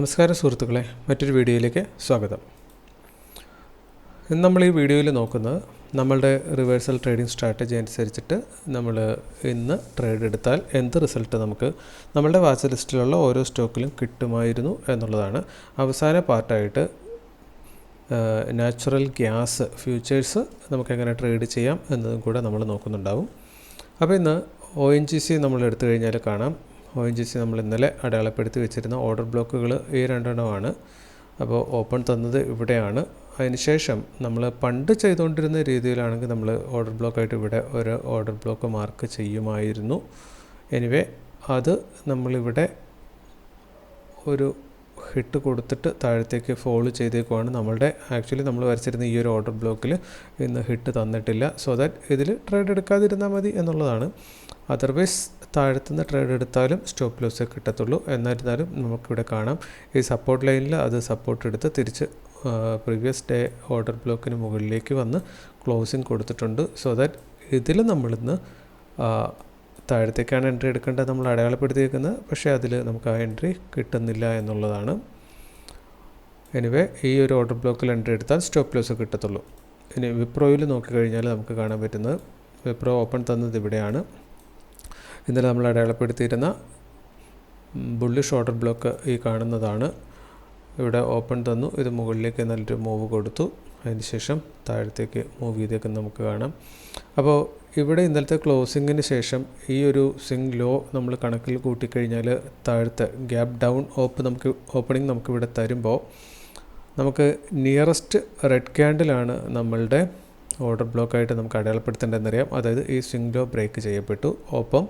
നമസ്കാരം സുഹൃത്തുക്കളെ മറ്റൊരു വീഡിയോയിലേക്ക് സ്വാഗതം. ഇന്ന് നമ്മൾ ഈ വീഡിയോയിൽ നോക്കുന്നത് നമ്മളുടെ റിവേഴ്സൽ ട്രേഡിംഗ് സ്ട്രാറ്റജി അനുസരിച്ചിട്ട് നമ്മൾ ഇന്ന് ട്രേഡ് എടുത്താൽ എന്ത് റിസൾട്ട് നമുക്ക് നമ്മളുടെ വാച്ച് ലിസ്റ്റിലുള്ള ഓരോ സ്റ്റോക്കിലും കിട്ടുമായിരുന്നു എന്നുള്ളതാണ്. അവസാന പാർട്ടായിട്ട് നാച്ചുറൽ ഗ്യാസ് ഫ്യൂച്ചേഴ്സ് നമുക്ക് എങ്ങനെ ട്രേഡ് ചെയ്യാം എന്നതും കൂടെ നമ്മൾ നോക്കുന്നുണ്ടാവും. അപ്പോൾ ഇന്ന് ഒ എൻ ജി സി നമ്മൾ എടുത്തു കഴിഞ്ഞാൽ കാണാം. ഒ എൻ ജി സി നമ്മൾ ഇന്നലെ അടയാളപ്പെടുത്തി വെച്ചിരുന്ന ഓർഡർ ബ്ലോക്കുകൾ ഈ രണ്ടെണ്ണമാണ്. അപ്പോൾ ഓപ്പൺ തന്നത് ഇവിടെയാണ്. അതിനുശേഷം നമ്മൾ പണ്ട് ചെയ്തുകൊണ്ടിരുന്ന രീതിയിലാണെങ്കിൽ നമ്മൾ ഓർഡർ ബ്ലോക്കായിട്ട് ഇവിടെ ഒരു ഓർഡർ ബ്ലോക്ക് മാർക്ക് ചെയ്യുമായിരുന്നു. എനിവേ അത് നമ്മളിവിടെ ഒരു ഹിറ്റ് കൊടുത്തിട്ട് താഴത്തേക്ക് ഫോളോ ചെയ്തേക്കുവാണ്. നമ്മളുടെ ആക്ച്വലി നമ്മൾ വരച്ചിരുന്ന ഈ ഒരു ഓർഡർ ബ്ലോക്കിൽ ഇന്ന് ഹിറ്റ് തന്നിട്ടില്ല. സോ ദാറ്റ് ഇതിൽ ട്രേഡ് എടുക്കാതിരുന്നാൽ മതി എന്നുള്ളതാണ്. അതർവൈസ് താഴത്തുനിന്ന് ട്രേഡ് എടുത്താലും സ്റ്റോപ്പ് ലോസ് കിട്ടത്തുള്ളൂ. എന്നിരുന്നാലും നമുക്കിവിടെ കാണാം. ഈ സപ്പോർട്ട് ലൈനിൽ അത് സപ്പോർട്ട് എടുത്ത് തിരിച്ച് പ്രീവിയസ് ഡേ ഓർഡർ ബ്ലോക്കിന് മുകളിലേക്ക് വന്ന് ക്ലോസിങ് കൊടുത്തിട്ടുണ്ട്. സോ ദാറ്റ് ഇതിൽ നമ്മളിന്ന് താഴത്തേക്കാണ് എൻട്രി എടുക്കേണ്ടത് നമ്മൾ അടയാളപ്പെടുത്തിയിരിക്കുന്നത് പക്ഷേ അതിൽ നമുക്ക് ആ എൻട്രി കിട്ടുന്നില്ല എന്നുള്ളതാണ്. എനിവേ ഈ ഒരു ഓർഡർ ബ്ലോക്കിൽ എൻട്രി എടുത്താൽ സ്റ്റോപ്പ് ലോസ് കിട്ടത്തുള്ളൂ. ഇനി വിപ്രോയിൽ നോക്കിക്കഴിഞ്ഞാൽ നമുക്ക് കാണാൻ പറ്റുന്നത്. വിപ്രോ ഓപ്പൺ തന്നത് ഇവിടെയാണ്. ഇന്നലെ നമ്മൾ അടയാളപ്പെടുത്തിയിരുന്ന ബുള്ളിഷ് ഷോർട്ടർ ബ്ലോക്ക് ഈ കാണുന്നതാണ്. ഇവിടെ ഓപ്പൺ തന്നു. ഇത് മുകളിലേക്ക് നല്ലൊരു മൂവ് കൊടുത്തു. അതിനുശേഷം താഴത്തേക്ക് മൂവ് ചെയ്തേക്ക് നമുക്ക് കാണാം. അപ്പോൾ ഇവിടെ ഇന്നലത്തെ ക്ലോസിങ്ങിന് ശേഷം ഈ ഒരു സിംഗ് ലോ നമ്മൾ കണക്കിൽ കൂട്ടിക്കഴിഞ്ഞാൽ താഴത്തെ ഗ്യാപ് ഡൗൺ ഓപ്പ് നമുക്ക് ഓപ്പണിംഗ് നമുക്കിവിടെ തരുമ്പോൾ നമുക്ക് നിയറസ്റ്റ് റെഡ് ക്യാൻഡിലാണ് നമ്മളുടെ ഓർഡർ ബ്ലോക്കായിട്ട് നമുക്ക് അടയാളപ്പെടുത്തേണ്ടതെന്നറിയാം. അതായത് ഈ സിംഗ്ലോ ബ്രേക്ക് ചെയ്യപ്പെട്ടു. ഒപ്പം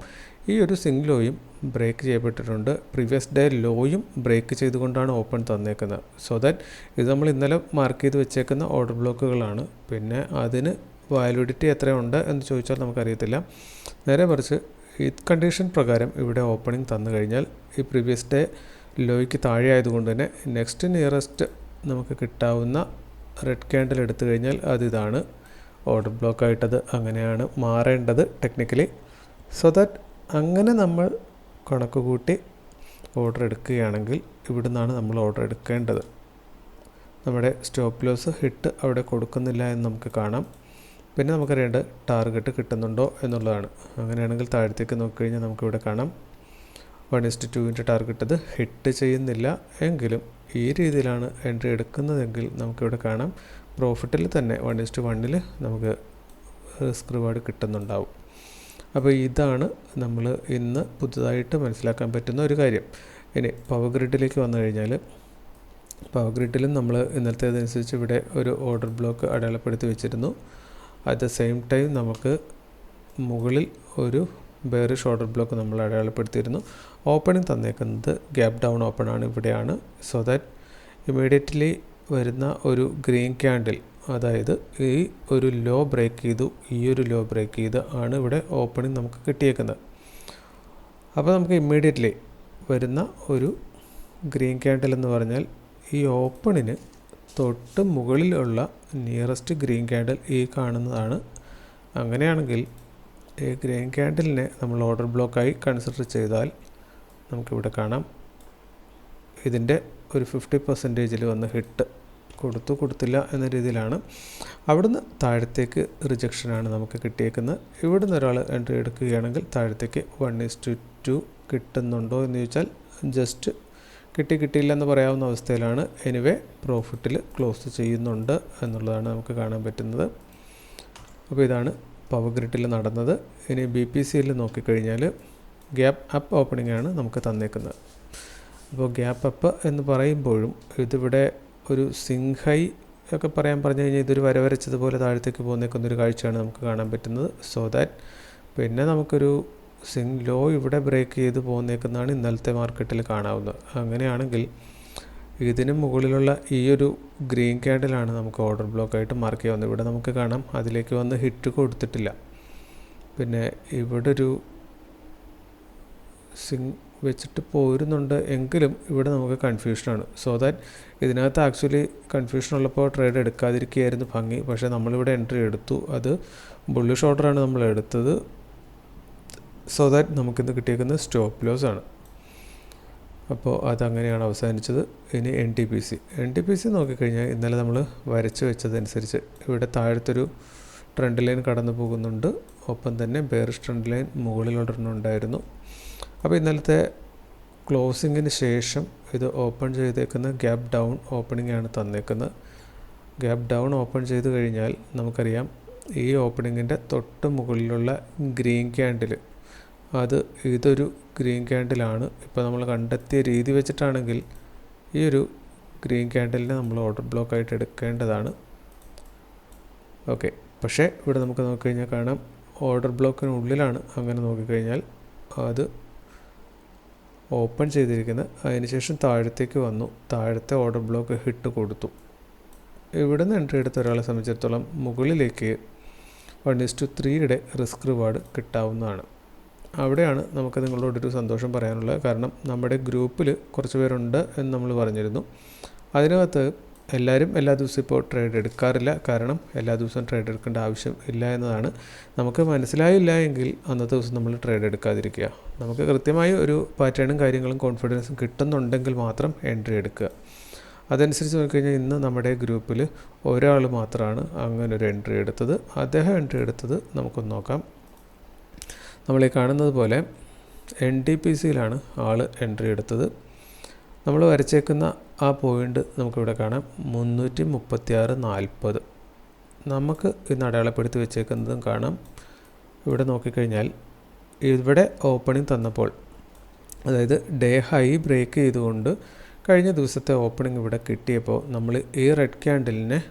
ഈ ഒരു സിംഗ് ലോയും ബ്രേക്ക് ചെയ്യപ്പെട്ടിട്ടുണ്ട്. പ്രീവിയസ് ഡേ ലോയും ബ്രേക്ക് ചെയ്തുകൊണ്ടാണ് ഓപ്പൺ തന്നേക്കുന്നത്. സോ ദാറ്റ് ഇത് നമ്മൾ ഇന്നലെ മാർക്ക് ചെയ്ത് വെച്ചേക്കുന്ന ഓർഡർ ബ്ലോക്കുകളാണ്. പിന്നെ അതിന് വാലിഡിറ്റി എത്രയുണ്ട് എന്ന് ചോദിച്ചാൽ നമുക്കറിയത്തില്ല. നേരെ മറിച്ച് ഈ കണ്ടീഷൻ പ്രകാരം ഇവിടെ ഓപ്പണിംഗ് തന്നു കഴിഞ്ഞാൽ ഈ പ്രീവിയസ് ഡേ ലോയ്ക്ക് താഴെ ആയതുകൊണ്ട് തന്നെ നെക്സ്റ്റ് നിയറസ്റ്റ് നമുക്ക് കിട്ടാവുന്ന റെഡ് ക്യാൻഡിൽ എടുത്തു കഴിഞ്ഞാൽ അതിതാണ്. ഓർഡർ ബ്ലോക്ക് ആയിട്ടത് അങ്ങനെയാണ് മാറേണ്ടത് ടെക്നിക്കലി സോ ദാറ്റ് അങ്ങനെ നമ്മൾ കണക്ക് കൂട്ടി ഓർഡർ എടുക്കുകയാണെങ്കിൽ ഇവിടെ നിന്നാണ് നമ്മൾ ഓർഡർ എടുക്കേണ്ടത്. നമ്മുടെ സ്റ്റോപ്പ് ലോസ് ഹിറ്റ് അവിടെ കൊടുക്കുന്നില്ല എന്ന് നമുക്ക് കാണാം. പിന്നെ നമുക്കറിയേണ്ടത് ടാർഗറ്റ് കിട്ടുന്നുണ്ടോ എന്നുള്ളതാണ്. അങ്ങനെയാണെങ്കിൽ താഴത്തേക്ക് നോക്കിക്കഴിഞ്ഞാൽ നമുക്കിവിടെ കാണാം. വൺ ഇസ്റ്റ് ടുവിന്റെ ടാർഗറ്റ് അത് ഹിറ്റ് ചെയ്യുന്നില്ല എങ്കിലും ഈ രീതിയിലാണ് എൻട്രി എടുക്കുന്നതെങ്കിൽ നമുക്കിവിടെ കാണാം. പ്രോഫിറ്റിൽ തന്നെ വൺ ഇസ്റ്റ് വണ്ണിൽ നമുക്ക് റിസ്ക് റിവാർഡ് കിട്ടുന്നുണ്ടാവും. അപ്പോൾ ഇതാണ് നമ്മൾ ഇന്ന് പുതുതായിട്ട് മനസ്സിലാക്കാൻ പറ്റുന്ന ഒരു കാര്യം. ഇനി പവർ ഗ്രിഡിലേക്ക് വന്നു കഴിഞ്ഞാൽ പവർ ഗ്രിഡിലും നമ്മൾ ഇന്നലത്തേതനുസരിച്ച് ഇവിടെ ഒരു ഓർഡർ ബ്ലോക്ക് അടയാളപ്പെടുത്തി വെച്ചിരുന്നു. അറ്റ് ദ സെയിം ടൈം നമുക്ക് മുകളിൽ ഒരു ബെയറിഷ് ഓർഡർ ബ്ലോക്ക് നമ്മൾ അടയാളപ്പെടുത്തിയിരുന്നു. ഓപ്പണിംഗ് തന്നേക്കുന്നത് ഗ്യാപ് ഡൗൺ ഓപ്പൺ ആണ് ഇവിടെയാണ്. സോ ദാറ്റ് ഇമീഡിയറ്റ്ലി വരുന്ന ഒരു ഗ്രീൻ ക്യാൻഡിൽ അതായത് ഈ ഒരു ലോ ബ്രേക്ക് ചെയ്തു ഈ ഒരു ലോ ബ്രേക്ക് ചെയ്ത് ആണ് ഇവിടെ ഓപ്പണിംഗ് നമുക്ക് കിട്ടിയേക്കുന്നത്. അപ്പോൾ നമുക്ക് ഇമ്മീഡിയറ്റ്ലി വരുന്ന ഒരു ഗ്രീൻ ക്യാൻഡിൽ എന്ന് പറഞ്ഞാൽ ഈ ഓപ്പണിന് തൊട്ട് മുകളിലുള്ള നിയറസ്റ്റ് ഗ്രീൻ ക്യാൻഡിൽ ഈ കാണുന്നതാണ്. അങ്ങനെയാണെങ്കിൽ ഈ ഗ്രീൻ ക്യാൻഡിലിനെ നമ്മൾ ഓർഡർ ബ്ലോക്കായി കൺസിഡർ ചെയ്താൽ നമുക്കിവിടെ കാണാം. ഇതിന്റെ ഒരു ഫിഫ്റ്റി പെർസെന്റേജിൽ വന്ന് ഹിറ്റ് കൊടുത്തു കൊടുത്തില്ല എന്ന രീതിയിലാണ്. അവിടുന്ന് താഴത്തേക്ക് റിജക്ഷനാണ് നമുക്ക് കിട്ടിയേക്കുന്നത്. ഇവിടുന്ന് ഒരാൾ എൻട്രി എടുക്കുകയാണെങ്കിൽ താഴത്തേക്ക് വൺ ഇസ് ടു കിട്ടുന്നുണ്ടോ എന്ന് ചോദിച്ചാൽ ജസ്റ്റ് കിട്ടി കിട്ടിയില്ല എന്ന് പറയാവുന്ന അവസ്ഥയിലാണ്. എനിവേ പ്രോഫിറ്റിൽ ക്ലോസ് ചെയ്യുന്നുണ്ട് എന്നുള്ളതാണ് നമുക്ക് കാണാൻ പറ്റുന്നത്. അപ്പോൾ ഇതാണ് പവർ ഗ്രിഡിൽ നടന്നത്. ഇനി ബി പി സിയിൽ നോക്കിക്കഴിഞ്ഞാൽ ഗ്യാപ്പ് അപ്പ് ഓപ്പണിംഗ് ആണ് നമുക്ക് തന്നേക്കുന്നത്. അപ്പോൾ ഗ്യാപ്പ് അപ്പ് എന്ന് പറയുമ്പോഴും ഇതിവിടെ ഒരു സിംഹൈ ഒക്കെ പറയാൻ പറഞ്ഞു കഴിഞ്ഞാൽ ഇതൊരു വരവരച്ചതുപോലെ താഴത്തേക്ക് പോകുന്നേക്കുന്ന ഒരു കാഴ്ചയാണ് നമുക്ക് കാണാൻ പറ്റുന്നത്. സോ ദാറ്റ് പിന്നെ നമുക്കൊരു സിംഗ് ലോ ഇവിടെ ബ്രേക്ക് ചെയ്ത് പോകുന്നേക്കുന്നതാണ് ഇന്നലത്തെ മാർക്കറ്റിൽ കാണാവുന്നത്. അങ്ങനെയാണെങ്കിൽ ഇതിന് മുകളിലുള്ള ഈ ഒരു ഗ്രീൻ ക്യാൻഡിലാണ് നമുക്ക് ഓർഡർ ബ്ലോക്കായിട്ട് മാർക്ക് ചെയ്യാവുന്നത്. ഇവിടെ നമുക്ക് കാണാം അതിലേക്ക് വന്ന് ഹിറ്റ് കൊടുത്തിട്ടില്ല. പിന്നെ ഇവിടെ ഒരു സിങ് വെച്ചിട്ട് പോരുന്നുണ്ട് എങ്കിലും ഇവിടെ നമുക്ക് കൺഫ്യൂഷനാണ് സോ ദാറ്റ് ഇതിനകത്ത് ആക്ച്വലി കൺഫ്യൂഷൻ ഉള്ളപ്പോൾ ട്രേഡ് എടുക്കാതിരിക്കുകയായിരുന്നു ഭംഗി. പക്ഷേ നമ്മളിവിടെ എൻട്രി എടുത്തു. അത് ബുള്ളിഷ് ഓർഡറാണ് നമ്മൾ എടുത്തത്. സോ ദാറ്റ് നമുക്കിന്ന് കിട്ടിയേക്കുന്നത് സ്റ്റോപ്പ് ലോസ് ആണ്. അപ്പോൾ അതങ്ങനെയാണ് അവസാനിച്ചത്. ഇനി N T P C N T P C നോക്കിക്കഴിഞ്ഞാൽ ഇന്നലെ നമ്മൾ വരച്ച് വെച്ചതനുസരിച്ച് ഇവിടെ താഴത്തൊരു ട്രെൻഡ് ലൈൻ കടന്നു പോകുന്നുണ്ട് ഒപ്പം തന്നെ ബേറിഷ് ട്രെൻഡ് ലൈൻ ഉണ്ടായിരുന്നു. അപ്പോൾ ഇന്നലത്തെ ക്ലോസിങ്ങിന് ശേഷം ഇത് ഓപ്പൺ ചെയ്തേക്കുന്ന ഗ്യാപ്പ് ഡൗൺ ഓപ്പണിംഗ് ആണ് തന്നേക്കുന്നത്. ഗ്യാപ്പ് ഡൗൺ ഓപ്പൺ ചെയ്ത് കഴിഞ്ഞാൽ നമുക്കറിയാം ഈ ഓപ്പണിങ്ങിന്റെ തൊട്ട് മുകളിലുള്ള ഗ്രീൻ ക്യാൻഡിൽ. അത് ഇതൊരു ഗ്രീൻ ക്യാൻഡിലാണ്. ഇപ്പോൾ നമ്മൾ കണ്ടെത്തിയ രീതി വെച്ചിട്ടാണെങ്കിൽ ഈ ഒരു ഗ്രീൻ ക്യാൻഡിലിനെ നമ്മൾ ഓർഡർ ബ്ലോക്ക് ആയിട്ട് എടുക്കേണ്ടതാണ്. ഓക്കെ പക്ഷേ ഇവിടെ നമുക്ക് നോക്കിക്കഴിഞ്ഞാൽ കാണാം. ഓർഡർ ബ്ലോക്കിനുള്ളിലാണ്. അങ്ങനെ നോക്കിക്കഴിഞ്ഞാൽ അത് ഓപ്പൺ ചെയ്തിരിക്കുന്നത് അതിനുശേഷം താഴത്തേക്ക് വന്നു. താഴത്തെ ഓർഡർ ബ്ലോക്ക് ഹിട്ട് കൊടുത്തു. ഇവിടെ നിന്ന് എൻട്രി എടുത്ത ഒരാളെ സംബന്ധിച്ചിടത്തോളം മുകളിലേക്ക് വൺ ഇസ് ടു ത്രീയുടെ റിസ്ക് റിവാർഡ് കിട്ടാവുന്നതാണ്. അവിടെയാണ് നമുക്ക് നിങ്ങളോടൊരു സന്തോഷം പറയാനുള്ളത്. കാരണം നമ്മുടെ ഗ്രൂപ്പിൽ കുറച്ച് പേരുണ്ട് എന്ന് നമ്മൾ പറഞ്ഞിരുന്നു. അതിനകത്ത് എല്ലാവരും എല്ലാ ദിവസവും ഇപ്പോൾ ട്രേഡ് എടുക്കാറില്ല. കാരണം എല്ലാ ദിവസവും ട്രേഡ് എടുക്കേണ്ട ആവശ്യം ഇല്ല എന്നതാണ്. നമുക്ക് മനസ്സിലായില്ല എങ്കിൽ അന്നത്തെ ദിവസം നമ്മൾ ട്രേഡ് എടുക്കാതിരിക്കുക. നമുക്ക് കൃത്യമായി ഒരു പാറ്റേണും കാര്യങ്ങളും കോൺഫിഡൻസും കിട്ടുന്നുണ്ടെങ്കിൽ മാത്രം എൻട്രി എടുക്കുക. അതനുസരിച്ച് നോക്കിക്കഴിഞ്ഞാൽ ഇന്ന് നമ്മുടെ ഗ്രൂപ്പിൽ ഒരാൾ മാത്രമാണ് അങ്ങനെ ഒരു എൻട്രി എടുത്തത്. അദ്ദേഹം എൻട്രി എടുത്തത് നമുക്കൊന്ന് നോക്കാം. നമ്മൾ കാണുന്നത് പോലെ എൻ ടി പി സിയിലാണ് ആൾ എൻട്രി എടുത്തത്. നമ്മൾ വരച്ചേക്കുന്ന ആ പോയിന്റ് നമുക്കിവിടെ കാണാം. മുന്നൂറ്റി മുപ്പത്തി ആറ് നാൽപ്പത്. നമുക്ക് ഇന്ന് അടയാളപ്പെടുത്തി വെച്ചേക്കുന്നതും കാണാം. ഇവിടെ നോക്കിക്കഴിഞ്ഞാൽ ഇവിടെ ഓപ്പണിംഗ് തന്നപ്പോൾ അതായത് ഡേ ഹൈ ബ്രേക്ക് ചെയ്തുകൊണ്ട് കഴിഞ്ഞ ദിവസത്തെ ഓപ്പണിംഗ് ഇവിടെ കിട്ടിയപ്പോൾ നമ്മൾ ഈ റെഡ് ക്യാൻഡലിനെ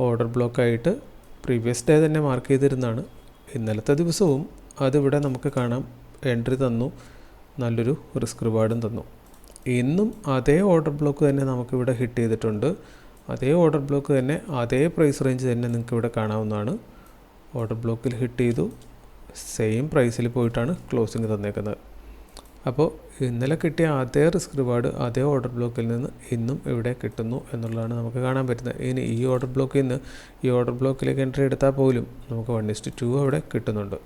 ഓർഡർ ബ്ലോക്കായിട്ട് പ്രീവിയസ് ഡേ തന്നെ മാർക്ക് ചെയ്തിരുന്നതാണ്. ഇന്നലത്തെ ദിവസവും അതിവിടെ നമുക്ക് കാണാം. എൻട്രി തന്നു. നല്ലൊരു റിസ്ക് റിവാർഡും തന്നു. ഇന്നും അതേ ഓർഡർ ബ്ലോക്ക് തന്നെ നമുക്കിവിടെ ഹിറ്റ് ചെയ്തിട്ടുണ്ട്. അതേ ഓർഡർ ബ്ലോക്ക് തന്നെ അതേ പ്രൈസ് റേഞ്ച് തന്നെ നിങ്ങൾക്ക് ഇവിടെ കാണാവുന്നതാണ് ഓർഡർ ബ്ലോക്കിൽ ഹിറ്റ് ചെയ്തു. സെയിം പ്രൈസിൽ പോയിട്ടാണ് ക്ലോസിങ് തന്നേക്കുന്നത്. അപ്പോൾ ഇന്നലെ കിട്ടിയ അതേ റിസ്ക് റിവാർഡ് അതേ ഓർഡർ ബ്ലോക്കിൽ നിന്ന് ഇന്നും ഇവിടെ കിട്ടുന്നു എന്നുള്ളതാണ് നമുക്ക് കാണാൻ പറ്റുന്നത്. ഇനി ഈ ഓർഡർ ബ്ലോക്കിൽ നിന്ന് ഈ ഓർഡർ ബ്ലോക്കിലേക്ക് എൻട്രി എടുത്താൽ പോലും നമുക്ക് വൺ ഇസ്റ്റ് ടു അവിടെ കിട്ടുന്നുണ്ട്.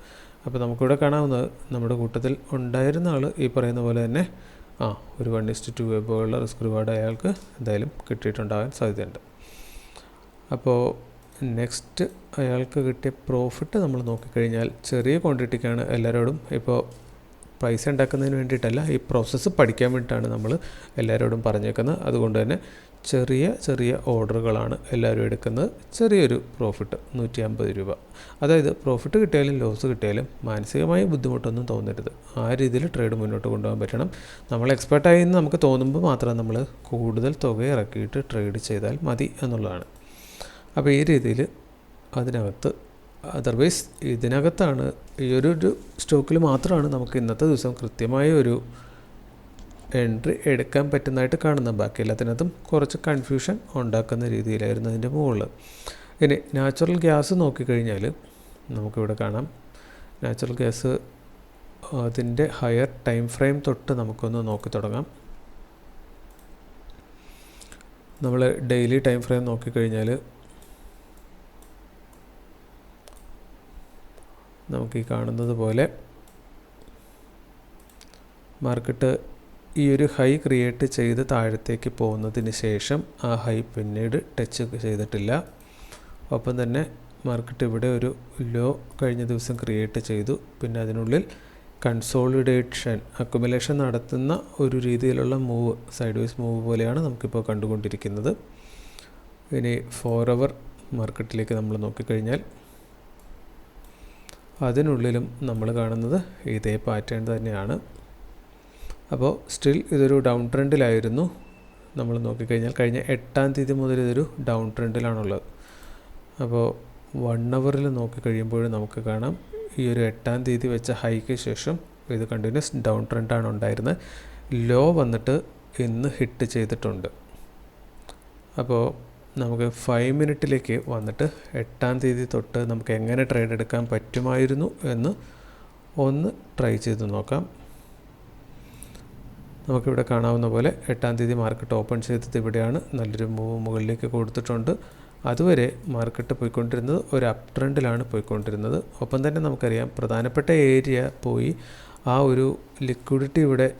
അപ്പോൾ നമുക്കിവിടെ കാണാവുന്നത് നമ്മുടെ കൂട്ടത്തിൽ ഉണ്ടായിരുന്ന ആൾ ഈ പറയുന്ന പോലെ തന്നെ ആ. ഒരു വൺ ഇസ്റ്റ് ടു പോലുള്ള റിസ്ക് റിവാർഡ് അയാൾക്ക് എന്തായാലും കിട്ടിയിട്ടുണ്ടാകാൻ സാധ്യതയുണ്ട്. അപ്പോൾ നെക്സ്റ്റ് അയാൾക്ക് കിട്ടിയ പ്രോഫിറ്റ് നമ്മൾ നോക്കിക്കഴിഞ്ഞാൽ ചെറിയ ക്വാണ്ടിറ്റിക്കാണ് എല്ലാവരോടും ഇപ്പോൾ പൈസ ഉണ്ടാക്കുന്നതിന് വേണ്ടിയിട്ടല്ല ഈ പ്രോസസ്സ് പഠിക്കാൻ വേണ്ടിയിട്ടാണ് നമ്മൾ എല്ലാവരോടും പറഞ്ഞേക്കുന്നത്. അതുകൊണ്ട് തന്നെ ചെറിയ ചെറിയ ഓർഡറുകളാണ് എല്ലാവരും എടുക്കുന്നത്. ചെറിയൊരു പ്രോഫിറ്റ് നൂറ്റി അമ്പത് രൂപ. അതായത് പ്രോഫിറ്റ് കിട്ടിയാലും ലോസ് കിട്ടിയാലും മാനസികമായ ബുദ്ധിമുട്ടൊന്നും തോന്നരുത്. ആ രീതിയിൽ ട്രേഡ് മുന്നോട്ട് കൊണ്ടുപോകാൻ പറ്റണം. നമ്മൾ എക്സ്പെർട്ടായി എന്ന് നമുക്ക് തോന്നുമ്പോൾ മാത്രം നമ്മൾ കൂടുതൽ തുക ഇറക്കിയിട്ട് ട്രേഡ് ചെയ്താൽ മതി എന്നുള്ളതാണ്. അപ്പോൾ ഈ രീതിയിൽ അതിനകത്ത് അതർവൈസ് ഇതിനകത്താണ് ഈ ഒരു സ്റ്റോക്കിൽ മാത്രമാണ് നമുക്ക് ഇന്നത്തെ ദിവസം കൃത്യമായ ഒരു എൻട്രി എടുക്കാൻ പറ്റുന്നതായിട്ട് കാണുന്നു ബാക്കി എല്ലാത്തിനകത്തും കുറച്ച് കൺഫ്യൂഷൻ ഉണ്ടാക്കുന്ന രീതിയിലായിരുന്നു അതിന്റെ മുകളിൽ. ഇനി നാച്ചുറൽ ഗ്യാസ് നോക്കിക്കഴിഞ്ഞാൽ നമുക്കിവിടെ കാണാം. നാച്ചുറൽ ഗ്യാസ് അതിന്റെ ഹയർ ടൈം ഫ്രെയിം തൊട്ട് നമുക്കൊന്ന് നോക്കി തുടങ്ങാം. നമ്മൾ ഡെയിലി ടൈം ഫ്രെയിം നോക്കിക്കഴിഞ്ഞാൽ നമുക്ക് ഈ കാണുന്നത് പോലെ മാർക്കറ്റ് ഈ ഒരു ഹൈ ക്രിയേറ്റ് ചെയ്ത് താഴത്തേക്ക് പോകുന്നതിന് ശേഷം ആ ഹൈ പിന്നീട് ടച്ച് ചെയ്തിട്ടില്ല. ഒപ്പം തന്നെ മാർക്കറ്റ് ഇവിടെ ഒരു ലോ കഴിഞ്ഞ ദിവസം ക്രിയേറ്റ് ചെയ്തു. പിന്നെ അതിനുള്ളിൽ കൺസോളിഡേഷൻ അക്കുമുലേഷൻ നടത്തുന്ന ഒരു രീതിയിലുള്ള മൂവ് സൈഡ് വൈസ് മൂവ് പോലെയാണ് നമുക്കിപ്പോൾ കണ്ടുകൊണ്ടിരിക്കുന്നത്. ഇനി ഫോർ അവർ മാർക്കറ്റിലേക്ക് നമ്മൾ നോക്കിക്കഴിഞ്ഞാൽ അതിനുള്ളിലും നമ്മൾ കാണുന്നത് ഇതേ പാറ്റേൺ തന്നെയാണ്. അപ്പോൾ സ്റ്റിൽ ഇതൊരു ഡൗൺ ട്രെൻഡിലായിരുന്നു നമ്മൾ നോക്കിക്കഴിഞ്ഞാൽ കഴിഞ്ഞ എട്ടാം തീയതി മുതൽ ഇതൊരു ഡൗൺ ട്രെൻഡിലാണുള്ളത് അപ്പോൾ വൺ അവറിൽ നോക്കിക്കഴിയുമ്പോഴും നമുക്ക് കാണാം. ഈ ഒരു എട്ടാം തീയതി വെച്ച ഹൈക്ക് ശേഷം ഇത് കണ്ടിന്യൂസ് ഡൗൺ ട്രെൻഡാണ് ഉണ്ടായിരുന്നത്. ലോ വന്നിട്ട് ഇന്ന് ഹിറ്റ് ചെയ്തിട്ടുണ്ട്. അപ്പോൾ നമുക്ക് ഫൈവ് മിനിറ്റിലേക്ക് വന്നിട്ട് എട്ടാം തീയതി തൊട്ട് നമുക്ക് എങ്ങനെ ട്രേഡ് എടുക്കാൻ പറ്റുമായിരുന്നു എന്ന് ഒന്ന് ട്രൈ ചെയ്ത് നോക്കാം. നമുക്കിവിടെ കാണാവുന്ന പോലെ എട്ടാം തീയതി മാർക്കറ്റ് ഓപ്പൺ ചെയ്തത് ഇവിടെയാണ്. നല്ലൊരു മൂവ് മുകളിലേക്ക് കൊടുത്തിട്ടുണ്ട്. അതുവരെ മാർക്കറ്റ് പോയിക്കൊണ്ടിരുന്നത് ഒരു അപ് ട്രെൻഡിലാണ് പോയിക്കൊണ്ടിരുന്നത്. ഒപ്പം തന്നെ നമുക്കറിയാം പ്രധാനപ്പെട്ട ഏരിയ പോയി ആ ഒരു ലിക്വിഡിറ്റി ഇവിടെ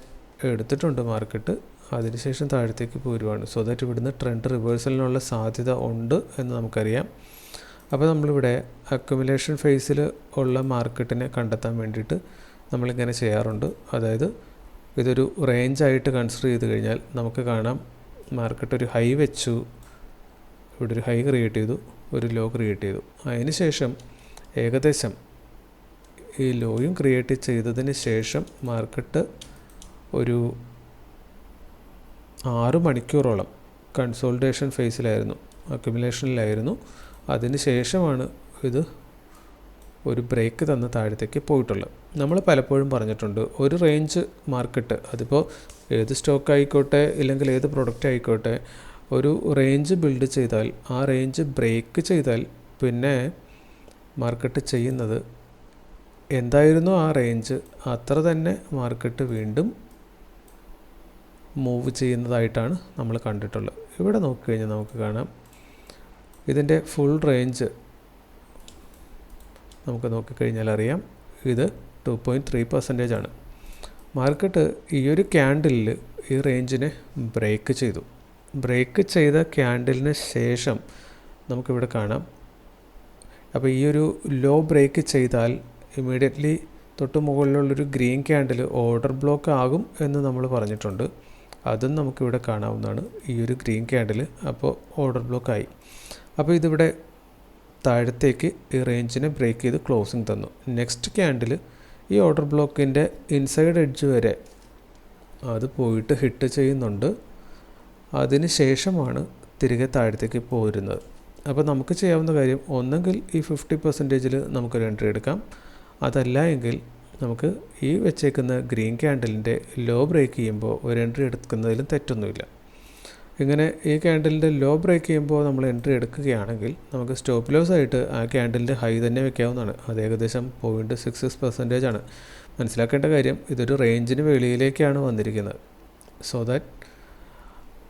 എടുത്തിട്ടുണ്ട് മാർക്കറ്റ് അതിനുശേഷം താഴത്തേക്ക് പോരുവാണ്. സോ ദാറ്റ് ഇവിടുന്ന് ട്രെൻഡ് റിവേഴ്സലിനുള്ള സാധ്യത ഉണ്ട് എന്ന് നമുക്കറിയാം. അപ്പോൾ നമ്മളിവിടെ അക്യുമുലേഷൻ ഫേസിൽ ഉള്ള മാർക്കറ്റിനെ കണ്ടെത്താൻ വേണ്ടിയിട്ട് നമ്മളിങ്ങനെ ചെയ്യാറുണ്ട്. അതായത് ഇതൊരു റേഞ്ചായിട്ട് കൺസിഡർ ചെയ്ത് കഴിഞ്ഞാൽ നമുക്ക് കാണാം. മാർക്കറ്റ് ഒരു ഹൈ വെച്ചു. ഇവിടെ ഒരു ഹൈ ക്രിയേറ്റ് ചെയ്തു. ഒരു ലോ ക്രിയേറ്റ് ചെയ്തു. അതിന് ശേഷം ഏകദേശം ഈ ലോയും ക്രിയേറ്റ് ചെയ്തതിന് ശേഷം മാർക്കറ്റ് ഒരു ആറ് മണിക്കൂറോളം കൺസോൾട്ടേഷൻ ഫേസിലായിരുന്നു അക്യുമുലേഷനിലായിരുന്നു അതിന് ശേഷമാണ് ഇത് ഒരു ബ്രേക്ക് തന്ന താഴത്തേക്ക് പോയിട്ടുള്ളത് നമ്മൾ പലപ്പോഴും പറഞ്ഞിട്ടുണ്ട് ഒരു റേഞ്ച് മാർക്കറ്റ് അതിപ്പോൾ ഏത് സ്റ്റോക്ക് ആയിക്കോട്ടെ ഇല്ലെങ്കിൽ ഏത് പ്രൊഡക്റ്റ് ആയിക്കോട്ടെ ഒരു റേഞ്ച് ബിൽഡ് ചെയ്താൽ ആ റേഞ്ച് ബ്രേക്ക് ചെയ്താൽ പിന്നെ മാർക്കറ്റ് ചെയ്യുന്നത് എന്തായിരുന്നു ആ റേഞ്ച് അത്ര തന്നെ മാർക്കറ്റ് വീണ്ടും മൂവ് ചെയ്യുന്നതായിട്ടാണ് നമ്മൾ കണ്ടിട്ടുള്ളത്. ഇവിടെ നോക്കിക്കഴിഞ്ഞാൽ നമുക്ക് കാണാം. ഇതിന്റെ ഫുൾ റേഞ്ച് നമുക്ക് നോക്കിക്കഴിഞ്ഞാൽ അറിയാം ഇത് ടു പോയിന്റ് ത്രീ പെർസെന്റേജ് ആണ്. മാർക്കറ്റ് ഈ ഒരു ക്യാൻഡിലിൽ ഈ റേഞ്ചിനെ ബ്രേക്ക് ചെയ്തു. ബ്രേക്ക് ചെയ്ത ക്യാൻഡിലിന് ശേഷം നമുക്കിവിടെ കാണാം. അപ്പോൾ ഈ ഒരു ലോ ബ്രേക്ക് ചെയ്താൽ ഇമീഡിയറ്റ്ലി തൊട്ട് മുകളിലുള്ളൊരു ഗ്രീൻ ക്യാൻഡിൽ ഓർഡർ ബ്ലോക്ക് ആകും എന്ന് നമ്മൾ പറഞ്ഞിട്ടുണ്ട്. അതും നമുക്കിവിടെ കാണാവുന്നതാണ്. ഈ ഒരു ഗ്രീൻ ക്യാൻഡിൽ അപ്പോൾ ഓർഡർ ബ്ലോക്ക് ആയി. അപ്പോൾ ഇതിവിടെ താഴത്തേക്ക് ഈ റേഞ്ചിനെ ബ്രേക്ക് ചെയ്ത് ക്ലോസിങ് തന്നു. നെക്സ്റ്റ് ക്യാൻഡിൽ ഈ ഓർഡർ ബ്ലോക്കിന്റെ ഇൻസൈഡ് എഡ്ജ് വരെ അത് പോയിട്ട് ഹിറ്റ് ചെയ്യുന്നുണ്ട്. അതിന് ശേഷമാണ് തിരികെ താഴത്തേക്ക് പോരുന്നത്. അപ്പോൾ നമുക്ക് ചെയ്യാവുന്ന കാര്യം ഒന്നെങ്കിൽ ഈ ഫിഫ്റ്റി പെർസെന്റേജിൽ നമുക്കൊരു എൻട്രി എടുക്കാം. അതല്ല എങ്കിൽ നമുക്ക് ഈ വെച്ചേക്കുന്ന ഗ്രീൻ ക്യാൻഡലിന്റെ ലോ ബ്രേക്ക് ചെയ്യുമ്പോൾ ഒരു എൻട്രി എടുക്കുന്നതിലും തെറ്റൊന്നുമില്ല. ഇങ്ങനെ ഈ ക്യാൻഡലിന്റെ ലോ ബ്രേക്ക് ചെയ്യുമ്പോൾ നമ്മൾ എൻട്രി എടുക്കുകയാണെങ്കിൽ നമുക്ക് സ്റ്റോപ്പ് ലോസ് ആയിട്ട് ആ ക്യാൻഡലിന്റെ ഹൈ തന്നെ വെക്കാവുന്നതാണ്. അത് ഏകദേശം പോയിന്റ് സിക്സ് സിക്സ് പെർസെന്റേജ് ആണ്. മനസ്സിലാക്കേണ്ട കാര്യം ഇതൊരു റേഞ്ചിന് വെളിയിലേക്കാണ് വന്നിരിക്കുന്നത്. സോ ദാറ്റ്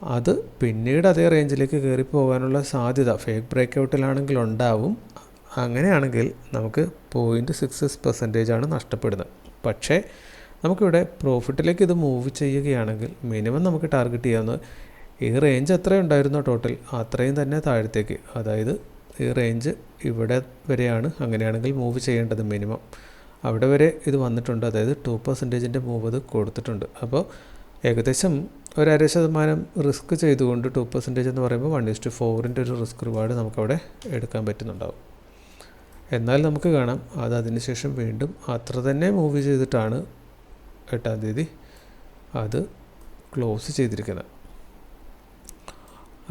അത് പിന്നീട് അതേ റേഞ്ചിലേക്ക് കയറി പോകാനുള്ള സാധ്യത ഫേക്ക് ബ്രേക്ക് ഔട്ടിലാണെങ്കിൽ ഉണ്ടാവും. അങ്ങനെയാണെങ്കിൽ നമുക്ക് പോയിന്റ് സിക്സ് സിക്സ് പെർസെന്റേജ് ആണ് നഷ്ടപ്പെടുന്നത്. പക്ഷേ നമുക്കിവിടെ പ്രോഫിറ്റിലേക്ക് ഇത് മൂവ് ചെയ്യുകയാണെങ്കിൽ മിനിമം നമുക്ക് ടാർഗറ്റ് ചെയ്യാവുന്നത് ഈ റേഞ്ച് എത്രയുണ്ടായിരുന്നു ടോട്ടൽ അത്രയും തന്നെ താഴത്തേക്ക്. അതായത് ഈ റേഞ്ച് ഇവിടെ വരെയാണ് അങ്ങനെയാണെങ്കിൽ മൂവ് ചെയ്യേണ്ടത് മിനിമം അവിടെ വരെ ഇത് വന്നിട്ടുണ്ട്. അതായത് ടു പെർസെന്റേജിന്റെ മൂവ് അത് കൊടുത്തിട്ടുണ്ട്. അപ്പോൾ ഏകദേശം ഒരു അര ശതമാനം റിസ്ക് ചെയ്തുകൊണ്ട് ടു പെർസെന്റേജ് എന്ന് പറയുമ്പോൾ വൺ ഇസ്റ്റു ഫോറിന്റെ ഒരു റിസ്ക് റിവാർഡ് നമുക്കവിടെ എടുക്കാൻ പറ്റുന്നുണ്ടാവും. എന്നാൽ നമുക്ക് കാണാം. അത് അതിനുശേഷം വീണ്ടും അത്ര തന്നെ മൂവ് ചെയ്തിട്ടാണ് എട്ടാം തീയതി അത് ക്ലോസ് ചെയ്തിരിക്കുന്നത്.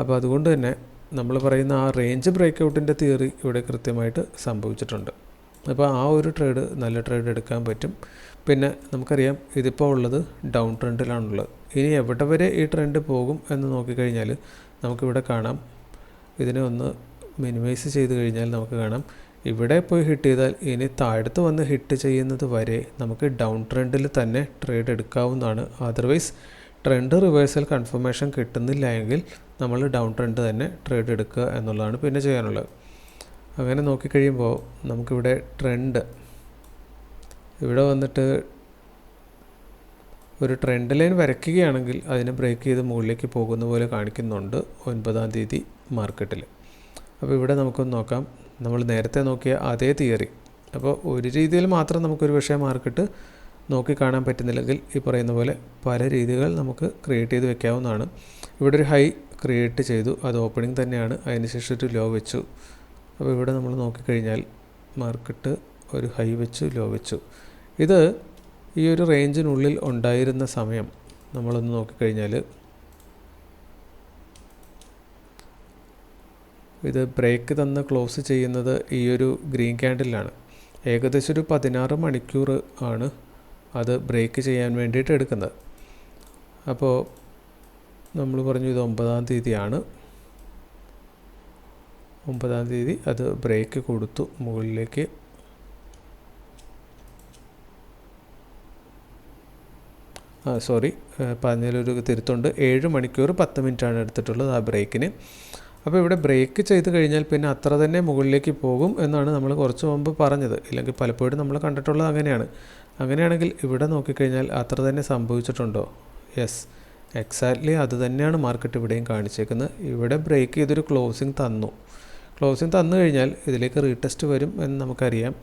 അപ്പോൾ അതുകൊണ്ട് തന്നെ നമ്മൾ പറയുന്ന ആ റേഞ്ച് ബ്രേക്ക് ഔട്ടിന്റെ തിയറി ഇവിടെ കൃത്യമായിട്ട് സംഭവിച്ചിട്ടുണ്ട്. അപ്പോൾ ആ ഒരു ട്രേഡ് നല്ല ട്രേഡ് എടുക്കാൻ പറ്റും. പിന്നെ നമുക്കറിയാം ഇതിപ്പോൾ ഉള്ളത് ഡൗൺ ട്രെൻഡിലാണുള്ളത് ഇനി എവിടെ വരെ ഈ ട്രെൻഡ് പോകും എന്ന് നോക്കിക്കഴിഞ്ഞാൽ നമുക്കിവിടെ കാണാം. ഇതിനെ ഒന്ന് മിനിമൈസ് ചെയ്ത് കഴിഞ്ഞാൽ നമുക്ക് കാണാം. ഇവിടെ പോയി ഹിറ്റ് ചെയ്താൽ ഇനി താഴത്ത് വന്ന് ഹിറ്റ് ചെയ്യുന്നത് വരെ നമുക്ക് ഡൗൺ ട്രെൻഡിൽ തന്നെ ട്രേഡ് എടുക്കാവുന്നതാണ്. അതർവൈസ് ട്രെൻഡ് റിവേഴ്സൽ കൺഫർമേഷൻ കിട്ടുന്നില്ല എങ്കിൽ നമ്മൾ ഡൗൺ ട്രെൻഡ് തന്നെ ട്രേഡ് എടുക്കുക എന്നുള്ളതാണ് പിന്നെ ചെയ്യാനുള്ളത്. അങ്ങനെ നോക്കിക്കഴിയുമ്പോൾ നമുക്കിവിടെ ട്രെൻഡ് ഇവിടെ വന്നിട്ട് ഒരു ട്രെൻഡ് ലൈൻ വരയ്ക്കുകയാണെങ്കിൽ അതിനെ ബ്രേക്ക് ചെയ്ത് മുകളിലേക്ക് പോകുന്ന പോലെ കാണിക്കുന്നുണ്ട് ഒൻപതാം തീയതി മാർക്കറ്റിൽ അപ്പോൾ ഇവിടെ നമുക്കൊന്ന് നോക്കാം. നമ്മൾ നേരത്തെ നോക്കിയ അതേ തിയറി അപ്പോൾ ഒരു രീതിയിൽ മാത്രം നമുക്കൊരു പക്ഷേ മാർക്കറ്റ് നോക്കി കാണാൻ പറ്റുന്നില്ലെങ്കിൽ ഈ പറയുന്ന പോലെ പല രീതികൾ നമുക്ക് ക്രിയേറ്റ് ചെയ്ത് വെക്കാവുന്നതാണ്. ഇവിടെ ഒരു ഹൈ ക്രിയേറ്റ് ചെയ്തു. അത് ഓപ്പണിംഗ് തന്നെയാണ്. അതിനുശേഷം ഒരു ലോ വെച്ചു. അപ്പോൾ ഇവിടെ നമ്മൾ നോക്കിക്കഴിഞ്ഞാൽ മാർക്കറ്റ് ഒരു ഹൈ വെച്ചു ലോ വെച്ചു. ഇത് ഈ ഒരു റേഞ്ചിനുള്ളിൽ ഉണ്ടായിരുന്ന സമയം നമ്മളൊന്ന് നോക്കിക്കഴിഞ്ഞാൽ ഇത് ബ്രേക്ക് തന്ന് ക്ലോസ് ചെയ്യുന്നത് ഈ ഒരു ഗ്രീൻ ക്യാൻഡിലാണ് ഏകദേശം ഒരു പതിനാറ് മണിക്കൂർ ആണ് അത് ബ്രേക്ക് ചെയ്യാൻ വേണ്ടിയിട്ട് എടുക്കുന്നത്. അപ്പോൾ നമ്മൾ പറഞ്ഞു ഇത് ഒമ്പതാം തീയതിയാണ്. ഒമ്പതാം തീയതി അത് ബ്രേക്ക് കൊടുത്തു മുകളിലേക്ക്. ആ സോറി പറഞ്ഞതിലൊരു തിരുത്തുണ്ട്. ഏഴ് മണിക്കൂർ പത്ത് മിനിറ്റാണ് എടുത്തിട്ടുള്ളത് ആ ബ്രേക്കിന് അപ്പോൾ ഇവിടെ ബ്രേക്ക് ചെയ്ത് കഴിഞ്ഞാൽ പിന്നെ അത്ര തന്നെ മുകളിലേക്ക് പോകും എന്നാണ് നമ്മൾ കുറച്ച് മുമ്പ് പറഞ്ഞത്. ഇല്ലെങ്കിൽ പലപ്പോഴും നമ്മൾ കണ്ടിട്ടുള്ളത് അങ്ങനെയാണ്. അങ്ങനെയാണെങ്കിൽ ഇവിടെ നോക്കിക്കഴിഞ്ഞാൽ അത്ര തന്നെ സംഭവിച്ചിട്ടുണ്ടോ? യെസ് എക്സാക്ട്ലി അത് തന്നെയാണ് മാർക്കറ്റ് ഇവിടെയും കാണിച്ചേക്കുന്നത്. ഇവിടെ ബ്രേക്ക് ചെയ്തൊരു ക്ലോസിങ് തന്നു. ക്ലോസിങ് തന്നു കഴിഞ്ഞാൽ ഇതിലേക്ക് റീടെസ്റ്റ് വരും എന്ന് നമുക്കറിയാം.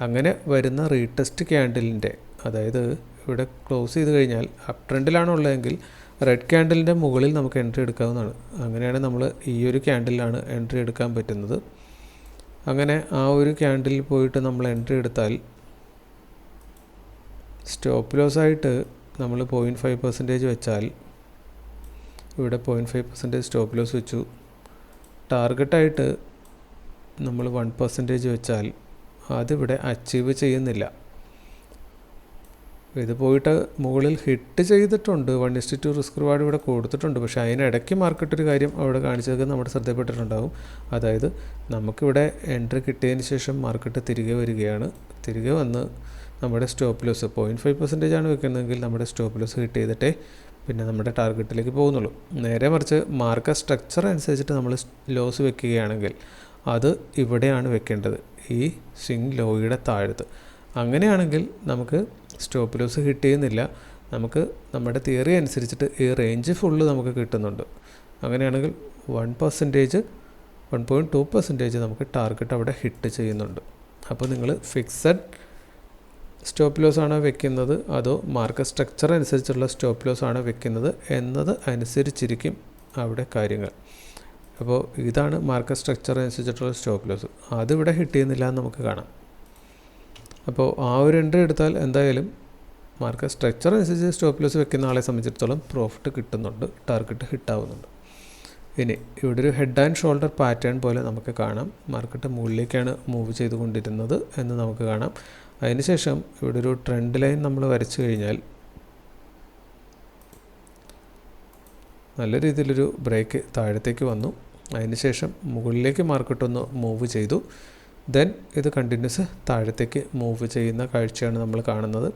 അങ്ങനെ വരുന്ന റീടെസ്റ്റ് ക്യാൻഡിലിന്റെ അതായത് ഇവിടെ ക്ലോസ് ചെയ്ത് കഴിഞ്ഞാൽ അപ് ട്രെൻഡിലാണ് ഉള്ളതെങ്കിൽ റെഡ് ക്യാൻഡലിന്റെ മുകളിൽ നമുക്ക് എൻട്രി എടുക്കാവുന്നതാണ്. അങ്ങനെയാണ് നമ്മൾ ഈ ഒരു ക്യാൻഡലിലാണ് എൻട്രി എടുക്കാൻ പറ്റുന്നത്. അങ്ങനെ ആ ഒരു ക്യാൻഡലിൽ പോയിട്ട് നമ്മൾ എൻട്രി എടുത്താൽ സ്റ്റോപ്പ് ലോസ് ആയിട്ട് നമ്മൾ പോയിന്റ് ഫൈവ് പെർസെന്റേജ് വെച്ചാൽ ഇവിടെ point five percentage stop loss വെച്ചു. ടാർഗറ്റായിട്ട് നമ്മൾ വൺ പെർസെന്റേജ് വെച്ചാൽ അതിവിടെ അച്ചീവ് ചെയ്യുന്നില്ല. ഇത് പോയിട്ട് മുകളിൽ ഹിറ്റ് ചെയ്തിട്ടുണ്ട്. One is to two risk reward ഇവിടെ കൊടുത്തിട്ടുണ്ട്. പക്ഷേ അതിനിടയ്ക്ക് മാർക്കറ്റ് ഒരു കാര്യം അവിടെ കാണിച്ചത് നമ്മൾ ശ്രദ്ധപ്പെട്ടിട്ടുണ്ടാവും അതായത് നമുക്കിവിടെ എൻട്രി കിട്ടിയതിന് ശേഷം മാർക്കറ്റ് തിരികെ വരികയാണ്. തിരികെ വന്ന് നമ്മുടെ stop loss point five percentage ആണ് വെക്കുന്നതെങ്കിൽ നമ്മുടെ സ്റ്റോപ്പ് ലോസ് ഹിറ്റ് ചെയ്തിട്ടേ പിന്നെ നമ്മുടെ ടാർഗറ്റിലേക്ക് പോകുന്നുള്ളൂ. നേരെ മറിച്ച് മാർക്കറ്റ് സ്ട്രക്ചർ അനുസരിച്ചിട്ട് നമ്മൾ ലോസ് വെക്കുകയാണെങ്കിൽ അത് ഇവിടെയാണ് വെക്കേണ്ടത്. ഈ സ്വിങ് ലോയുടെ താഴത്ത്. അങ്ങനെയാണെങ്കിൽ നമുക്ക് സ്റ്റോപ്പ് ലോസ് ഹിറ്റ് ചെയ്യുന്നില്ല നമുക്ക് നമ്മുടെ തിയറി അനുസരിച്ചിട്ട് ഈ റേഞ്ച് ഫുള്ള് നമുക്ക് കിട്ടുന്നുണ്ട്. അങ്ങനെയാണെങ്കിൽ one percentage one point two percentage നമുക്ക് ടാർഗറ്റ് അവിടെ ഹിറ്റ് ചെയ്യുന്നുണ്ട്. അപ്പോൾ നിങ്ങൾ ഫിക്സഡ് സ്റ്റോപ്പ് ലോസ് ആണ് വെക്കുന്നത്? അതോ മാർക്കറ്റ് സ്ട്രക്ചർ അനുസരിച്ചുള്ള സ്റ്റോപ്പ് ലോസ് ആണ് വെക്കുന്നത്? എന്നത് അനുസരിച്ചിരിക്കും അവിടെ കാര്യങ്ങൾ. അപ്പോൾ ഇതാണ് മാർക്കറ്റ് സ്ട്രക്ചർ അനുസരിച്ചിട്ടുള്ള സ്റ്റോപ്പ് ലോസ് അതിവിടെ ഹിറ്റ് ചെയ്യുന്നില്ല എന്ന് നമുക്ക് കാണാം. അപ്പോൾ ആ ഒരു എൻട്രി എടുത്താൽ എന്തായാലും മാർക്ക് സ്ട്രക്ചർ അനുസരിച്ച് സ്റ്റോപ്പ് ലോസ് വെക്കുന്ന ആളെ സംബന്ധിച്ചിടത്തോളം പ്രോഫിറ്റ് കിട്ടുന്നുണ്ട് ടാർഗറ്റ് ഹിറ്റാവുന്നുണ്ട് ഇനി ഇവിടെ ഒരു ഹെഡ് ആൻഡ് ഷോൾഡർ പാറ്റേൺ പോലെ നമുക്ക് കാണാം. മാർക്കറ്റ് മുകളിലേക്കാണ് മൂവ് ചെയ്തുകൊണ്ടിരുന്നത് എന്ന് നമുക്ക് കാണാം. അതിനുശേഷം ഇവിടെ ഒരു ട്രെൻഡ് ലൈൻ നമ്മൾ വരച്ചു കഴിഞ്ഞാൽ നല്ല രീതിയിലൊരു ബ്രേക്ക് താഴത്തേക്ക് വന്നു. അതിനുശേഷം മുകളിലേക്ക് മാർക്കറ്റ് ഒന്ന് മൂവ് ചെയ്തു. ദെൻ ഇത് കണ്ടിന്യൂസ് താഴത്തേക്ക് മൂവ് ചെയ്യുന്ന കാഴ്ചയാണ് നമ്മൾ കാണുന്നത്.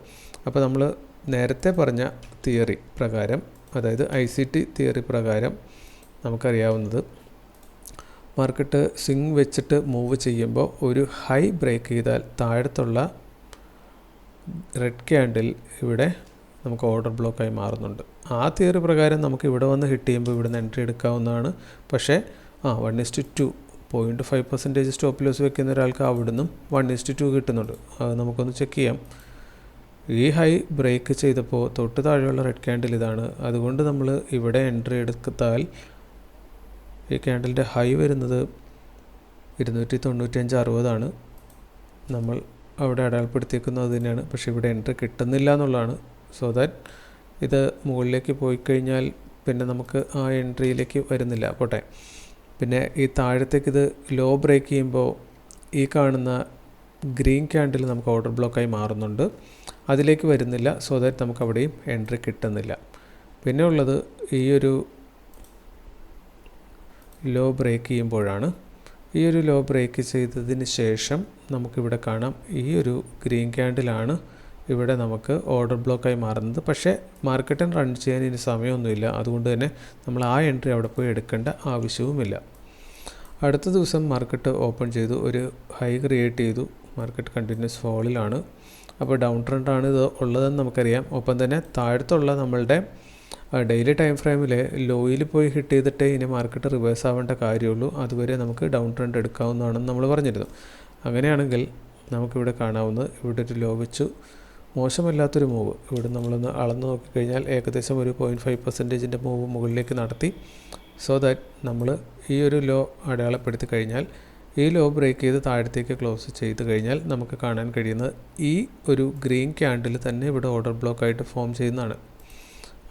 അപ്പോൾ നമ്മൾ നേരത്തെ പറഞ്ഞ തിയറി പ്രകാരം അതായത് ഐ സി ടി തിയറി പ്രകാരം നമുക്കറിയാവുന്നത് മാർക്കറ്റ് സ്വിങ് വെച്ചിട്ട് മൂവ് ചെയ്യുമ്പോൾ ഒരു ഹൈ ബ്രേക്ക് ചെയ്താൽ താഴത്തുള്ള റെഡ് ക്യാൻഡിൽ ഇവിടെ നമുക്ക് ഓർഡർ ബ്ലോക്കായി മാറുന്നുണ്ട്. ആ തിയറി പ്രകാരം നമുക്ക് ഇവിടെ വന്ന് ഹിറ്റ് ചെയ്യുമ്പോൾ ഇവിടെ നിന്ന് എൻട്രി എടുക്കാവുന്നതാണ്. പക്ഷേ ആ one is to two point five percentage stop loss വെക്കുന്ന ഒരാൾക്ക് അവിടുന്ന് വൺ ഇസ്റ്റ് ടു കിട്ടുന്നുണ്ട്. അത് നമുക്കൊന്ന് ചെക്ക് ചെയ്യാം. ഈ ഹൈ ബ്രേക്ക് ചെയ്തപ്പോൾ തൊട്ട് താഴെയുള്ള റെഡ് ക്യാൻഡിൽ ഇതാണ്. അതുകൊണ്ട് നമ്മൾ ഇവിടെ എൻട്രി എടുത്താൽ ഈ ക്യാൻഡിലിന്റെ ഹൈ വരുന്നത് ഇരുന്നൂറ്റി തൊണ്ണൂറ്റഞ്ച് അറുപതാണ് നമ്മൾ അവിടെ അടയാളപ്പെടുത്തിയേക്കുന്നത് തന്നെയാണ്. പക്ഷേ ഇവിടെ എൻട്രി കിട്ടുന്നില്ല എന്നുള്ളതാണ്. സോ ദാറ്റ് ഇത് മുകളിലേക്ക് പോയി കഴിഞ്ഞാൽ പിന്നെ നമുക്ക് ആ എൻട്രിയിലേക്ക് വരുന്നില്ല. പോട്ടെ. പിന്നെ ഈ താഴത്തേക്ക് ഇത് ലോ ബ്രേക്ക് ചെയ്യുമ്പോൾ ഈ കാണുന്ന ഗ്രീൻ ക്യാൻഡിൽ നമുക്ക് ഓർഡർ ബ്ലോക്കായി മാറുന്നുണ്ട്. അതിലേക്ക് വരുന്നില്ല സോ ദാറ്റ് നമുക്ക് അവിടെയും എൻട്രി കിട്ടുന്നില്ല. പിന്നെ ഉള്ളത് ഈ ഒരു ലോ ബ്രേക്ക് ചെയ്യുമ്പോഴാണ്. ഈ ഒരു ലോ ബ്രേക്ക് ചെയ്തതിന് ശേഷം നമുക്കിവിടെ കാണാം ഈ ഒരു ഗ്രീൻ ക്യാൻഡിലാണ് ഇവിടെ നമുക്ക് ഓർഡർ ബ്ലോക്കായി മാറുന്നത്. പക്ഷേ മാർക്കറ്റിന് റൺ ചെയ്യാൻ ഇനി സമയമൊന്നുമില്ല. അതുകൊണ്ട് തന്നെ നമ്മൾ ആ എൻട്രി അവിടെ പോയി എടുക്കേണ്ട ആവശ്യവുമില്ല. അടുത്ത ദിവസം മാർക്കറ്റ് ഓപ്പൺ ചെയ്തു. ഒരു ഹൈ ക്രിയേറ്റ് ചെയ്തു. മാർക്കറ്റ് കണ്ടിന്യൂസ് ഫോളിലാണ് അപ്പോൾ ഡൗൺ ട്രെൻഡാണ് ഇത് ഉള്ളതെന്ന് നമുക്കറിയാം. ഒപ്പം തന്നെ താഴത്തുള്ള നമ്മളുടെ ഡെയിലി ടൈം ഫ്രെയിമിൽ ലോയിൽ പോയി ഹിറ്റ് ചെയ്തിട്ടേ ഇനി മാർക്കറ്റ് റിവേഴ്സ് ആവേണ്ട കാര്യമുള്ളൂ. അതുവരെ നമുക്ക് ഡൗൺ ട്രെൻഡ് എടുക്കാവുന്നതാണെന്ന് നമ്മൾ പറഞ്ഞിരുന്നു. അങ്ങനെയാണെങ്കിൽ നമുക്കിവിടെ കാണാവുന്നത് ഇവിടെ ഒരു ലോ വെച്ചു. മോശമല്ലാത്തൊരു മൂവ് ഇവിടെ നമ്മളൊന്ന് അളന്ന് നോക്കിക്കഴിഞ്ഞാൽ ഏകദേശം ഒരു പോയിന്റ് ഫൈവ് പെർസെന്റേജിന്റെ മൂവ് മുകളിലേക്ക് നടത്തി. സോ ദാറ്റ് നമ്മൾ ഈ ഒരു ലോ അടയാളപ്പെടുത്തി കഴിഞ്ഞാൽ ഈ ലോ ബ്രേക്ക് ചെയ്ത് താഴത്തേക്ക് ക്ലോസ് ചെയ്ത് കഴിഞ്ഞാൽ നമുക്ക് കാണാൻ കഴിയുന്നത് ഈ ഒരു ഗ്രീൻ ക്യാൻഡിൽ തന്നെ ഇവിടെ ഓർഡർ ബ്ലോക്കായിട്ട് ഫോം ചെയ്യുന്നതാണ്.